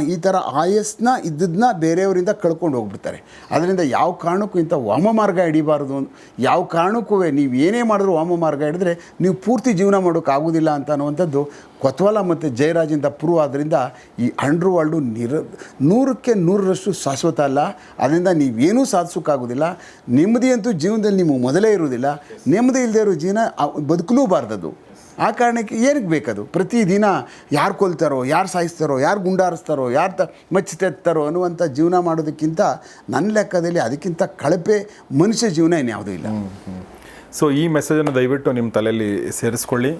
ಈ ಥರ ಆಯಸ್ನ ಇದ್ದದನ್ನ ಬೇರೆಯವರಿಂದ ಕಳ್ಕೊಂಡು ಹೋಗ್ಬಿಡ್ತಾರೆ. ಅದರಿಂದ ಯಾವ ಕಾರಣಕ್ಕೂ ಇಂಥ ವಾಮ ಮಾರ್ಗ ಹಿಡಿಬಾರ್ದು ಯಾವ ಕಾರಣಕ್ಕೂ ನೀವು ಏನೇ ಮಾಡಿದ್ರು ವಾಮ ಮಾರ್ಗ ಹಿಡಿದ್ರೆ ನೀವು ಪೂರ್ತಿ ಜೀವನ ಮಾಡೋಕೆ ಆಗೋದಿಲ್ಲ ಅಂತ ಅನ್ನುವಂಥದ್ದು ಕೊತ್ವಾಲ ಮತ್ತು ಜಯರಾಜಿಂದ ಪ್ರೂವ್ ಆದ್ದರಿಂದ ಈ ಅಂಡರ್ ವರ್ಲ್ಡು ನಿರ ನೂರಕ್ಕೆ ನೂರರಷ್ಟು ಶಾಶ್ವತ ಅಲ್ಲ. ಅದರಿಂದ ನೀವೇನೂ ಸಾಧಿಸೋಕ್ಕಾಗೋದಿಲ್ಲ. ನೆಮ್ಮದಿ ಅಂತೂ ಜೀವನದಲ್ಲಿ ನಿಮಗೆ ಮೊದಲೇ ಇರುವುದಿಲ್ಲ. ನೆಮ್ಮದಿ ಇಲ್ಲದೆ ಜೀವನ ಬದುಕಲೂಬಾರ್ದದು. ಆ ಕಾರಣಕ್ಕೆ ಏನಕ್ಕೆ ಬೇಕದು? ಪ್ರತಿದಿನ ಯಾರು ಕೊಲ್ತಾರೋ, ಯಾರು ಸಾಯಿಸ್ತಾರೋ, ಯಾರು ಗುಂಡಾರಿಸ್ತಾರೋ, ಯಾರು ತ ಮಚ್ಚಿ ತೆತ್ತಾರೋ ಅನ್ನುವಂಥ ಜೀವನ ಮಾಡೋದಕ್ಕಿಂತ ನನ್ನ ಲೆಕ್ಕದಲ್ಲಿ ಅದಕ್ಕಿಂತ ಕಳಪೆ ಮನುಷ್ಯ ಜೀವನ ಇನ್ಯಾವುದೂ ಇಲ್ಲ. ಸೊ ಈ ಮೆಸೇಜನ್ನು ದಯವಿಟ್ಟು ನಿಮ್ಮ ತಲೆಯಲ್ಲಿ ಸೇರಿಸ್ಕೊಳ್ಳಿ.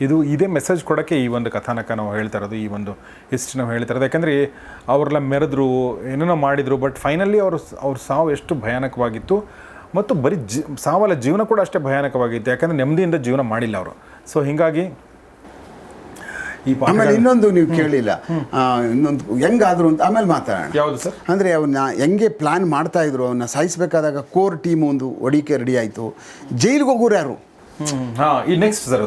ಇದು ಇದೇ ಮೆಸೇಜ್ ಕೊಡೋಕ್ಕೆ ಈ ಒಂದು ಕಥಾನಕ ನಾವು ಹೇಳ್ತಾ ಇರೋದು, ಈ ಒಂದು ಹಿಸ್ಟ್ರಿ ನಾವು ಹೇಳ್ತಾ ಇರೋದು. ಯಾಕಂದರೆ ಅವರೆಲ್ಲ ಮೆರೆದ್ರು, ಏನೇನೋ ಮಾಡಿದರು ಬಟ್ ಫೈನಲಿ ಅವರು ಅವ್ರ ಸಾವು ಎಷ್ಟು ಭಯಾನಕವಾಗಿತ್ತು ಮತ್ತು ಬರೀ ಜಿ ಸಾವಲ್ಲ ಜೀವನ ಕೂಡ ಅಷ್ಟೇ ಭಯಾನಕವಾಗಿತ್ತು ಯಾಕಂದರೆ ನೆಮ್ಮದಿಯಿಂದ ಜೀವನ ಮಾಡಿಲ್ಲ ಅವರು. ಸೊ ಹೀಗಾಗಿ ಈ ಆಮೇಲೆ ಇನ್ನೊಂದು ನೀವು ಕೇಳಿಲ್ಲ. ಇನ್ನೊಂದು ಹೆಂಗಾದ್ರು ಅಂತ ಆಮೇಲೆ ಮಾತಾಡೋಣ. ಯಾವುದು ಸರ್? ಅಂದರೆ ಅವನ್ನ ಹೆಂಗೆ ಪ್ಲ್ಯಾನ್ ಮಾಡ್ತಾ ಇದ್ರು ಅವನ್ನ ಸಾಯಿಸಬೇಕಾದಾಗ ಕೋರ್ ಟೀಮ್ ಒಂದು ಒಡಿಕೆ ರೆಡಿ ಆಯಿತು. ಜೈಲಿಗೆ ಹೋಗೋರು ಯಾರು? ಹಾಂ ಈ ನೆಕ್ಸ್ಟ್ ಸರ್.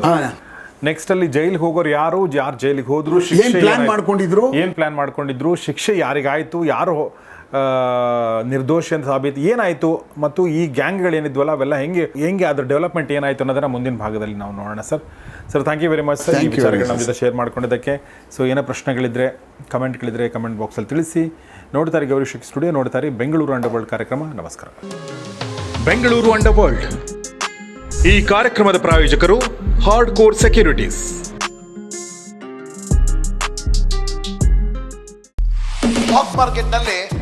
ನೆಕ್ಸ್ಟ್ ಅಲ್ಲಿ ಜೈಲಿಗೆ ಹೋಗೋರು ಯಾರು ಯಾರು ಜೈಲಿಗೆ ಹೋದ್ರು ಶಿಕ್ಷೆ ಪ್ಲ್ಯಾನ್ ಮಾಡ್ಕೊಂಡಿದ್ರು? ಏನು ಪ್ಲಾನ್ ಮಾಡ್ಕೊಂಡಿದ್ರು ಶಿಕ್ಷೆ ಯಾರಿಗಾಯ್ತು ಯಾರು ನಿರ್ದೋಷಿ ಅಂತ ಸಾಬೀತು ಏನಾಯಿತು ಮತ್ತು ಈ ಗ್ಯಾಂಗ್ಗಳೇನಿದ್ವಲ್ಲ ಅವೆಲ್ಲ ಹೆಂಗೆ ಹೆಂಗೆ ಅದ್ರ ಡೆವಲಪ್ಮೆಂಟ್ ಏನಾಯಿತು ಅನ್ನೋದನ್ನ ಮುಂದಿನ ಭಾಗದಲ್ಲಿ ನಾವು ನೋಡೋಣ sir. Sir thank you very much sir. ಈ ವಿಚಾರಗಳು ನಮ್ಮ ಜೊತೆ ಶೇರ್ ಮಾಡ್ಕೊಂಡಿದ್ದಕ್ಕೆ. ಸೊ ಏನೋ ಪ್ರಶ್ನೆಗಳಿದ್ರೆ ಕಮೆಂಟ್ಗಳಿದ್ರೆ ಕಮೆಂಟ್ ಬಾಕ್ಸಲ್ಲಿ ತಿಳಿಸಿ. ನೋಡ್ತಾರೆ ಗೌರಿ ಶಿಕ್ ಸ್ಟುಡಿಯೋ ನೋಡ್ತಾರೆ ಬೆಂಗಳೂರು ಅಂಡರ್ ವರ್ಲ್ಡ್ ಕಾರ್ಯಕ್ರಮ. ನಮಸ್ಕಾರ. Bengaluru under world. ಈ ಕಾರ್ಯಕ್ರಮದ ಪ್ರಾಯೋಜಕರು ಹಾರ್ಡ್ ಕೋರ್ ಸೆಕ್ಯೂರಿಟೀಸ್ ಸ್ಟಾಕ್ ಮಾರ್ಕೆಟ್ನಲ್ಲಿ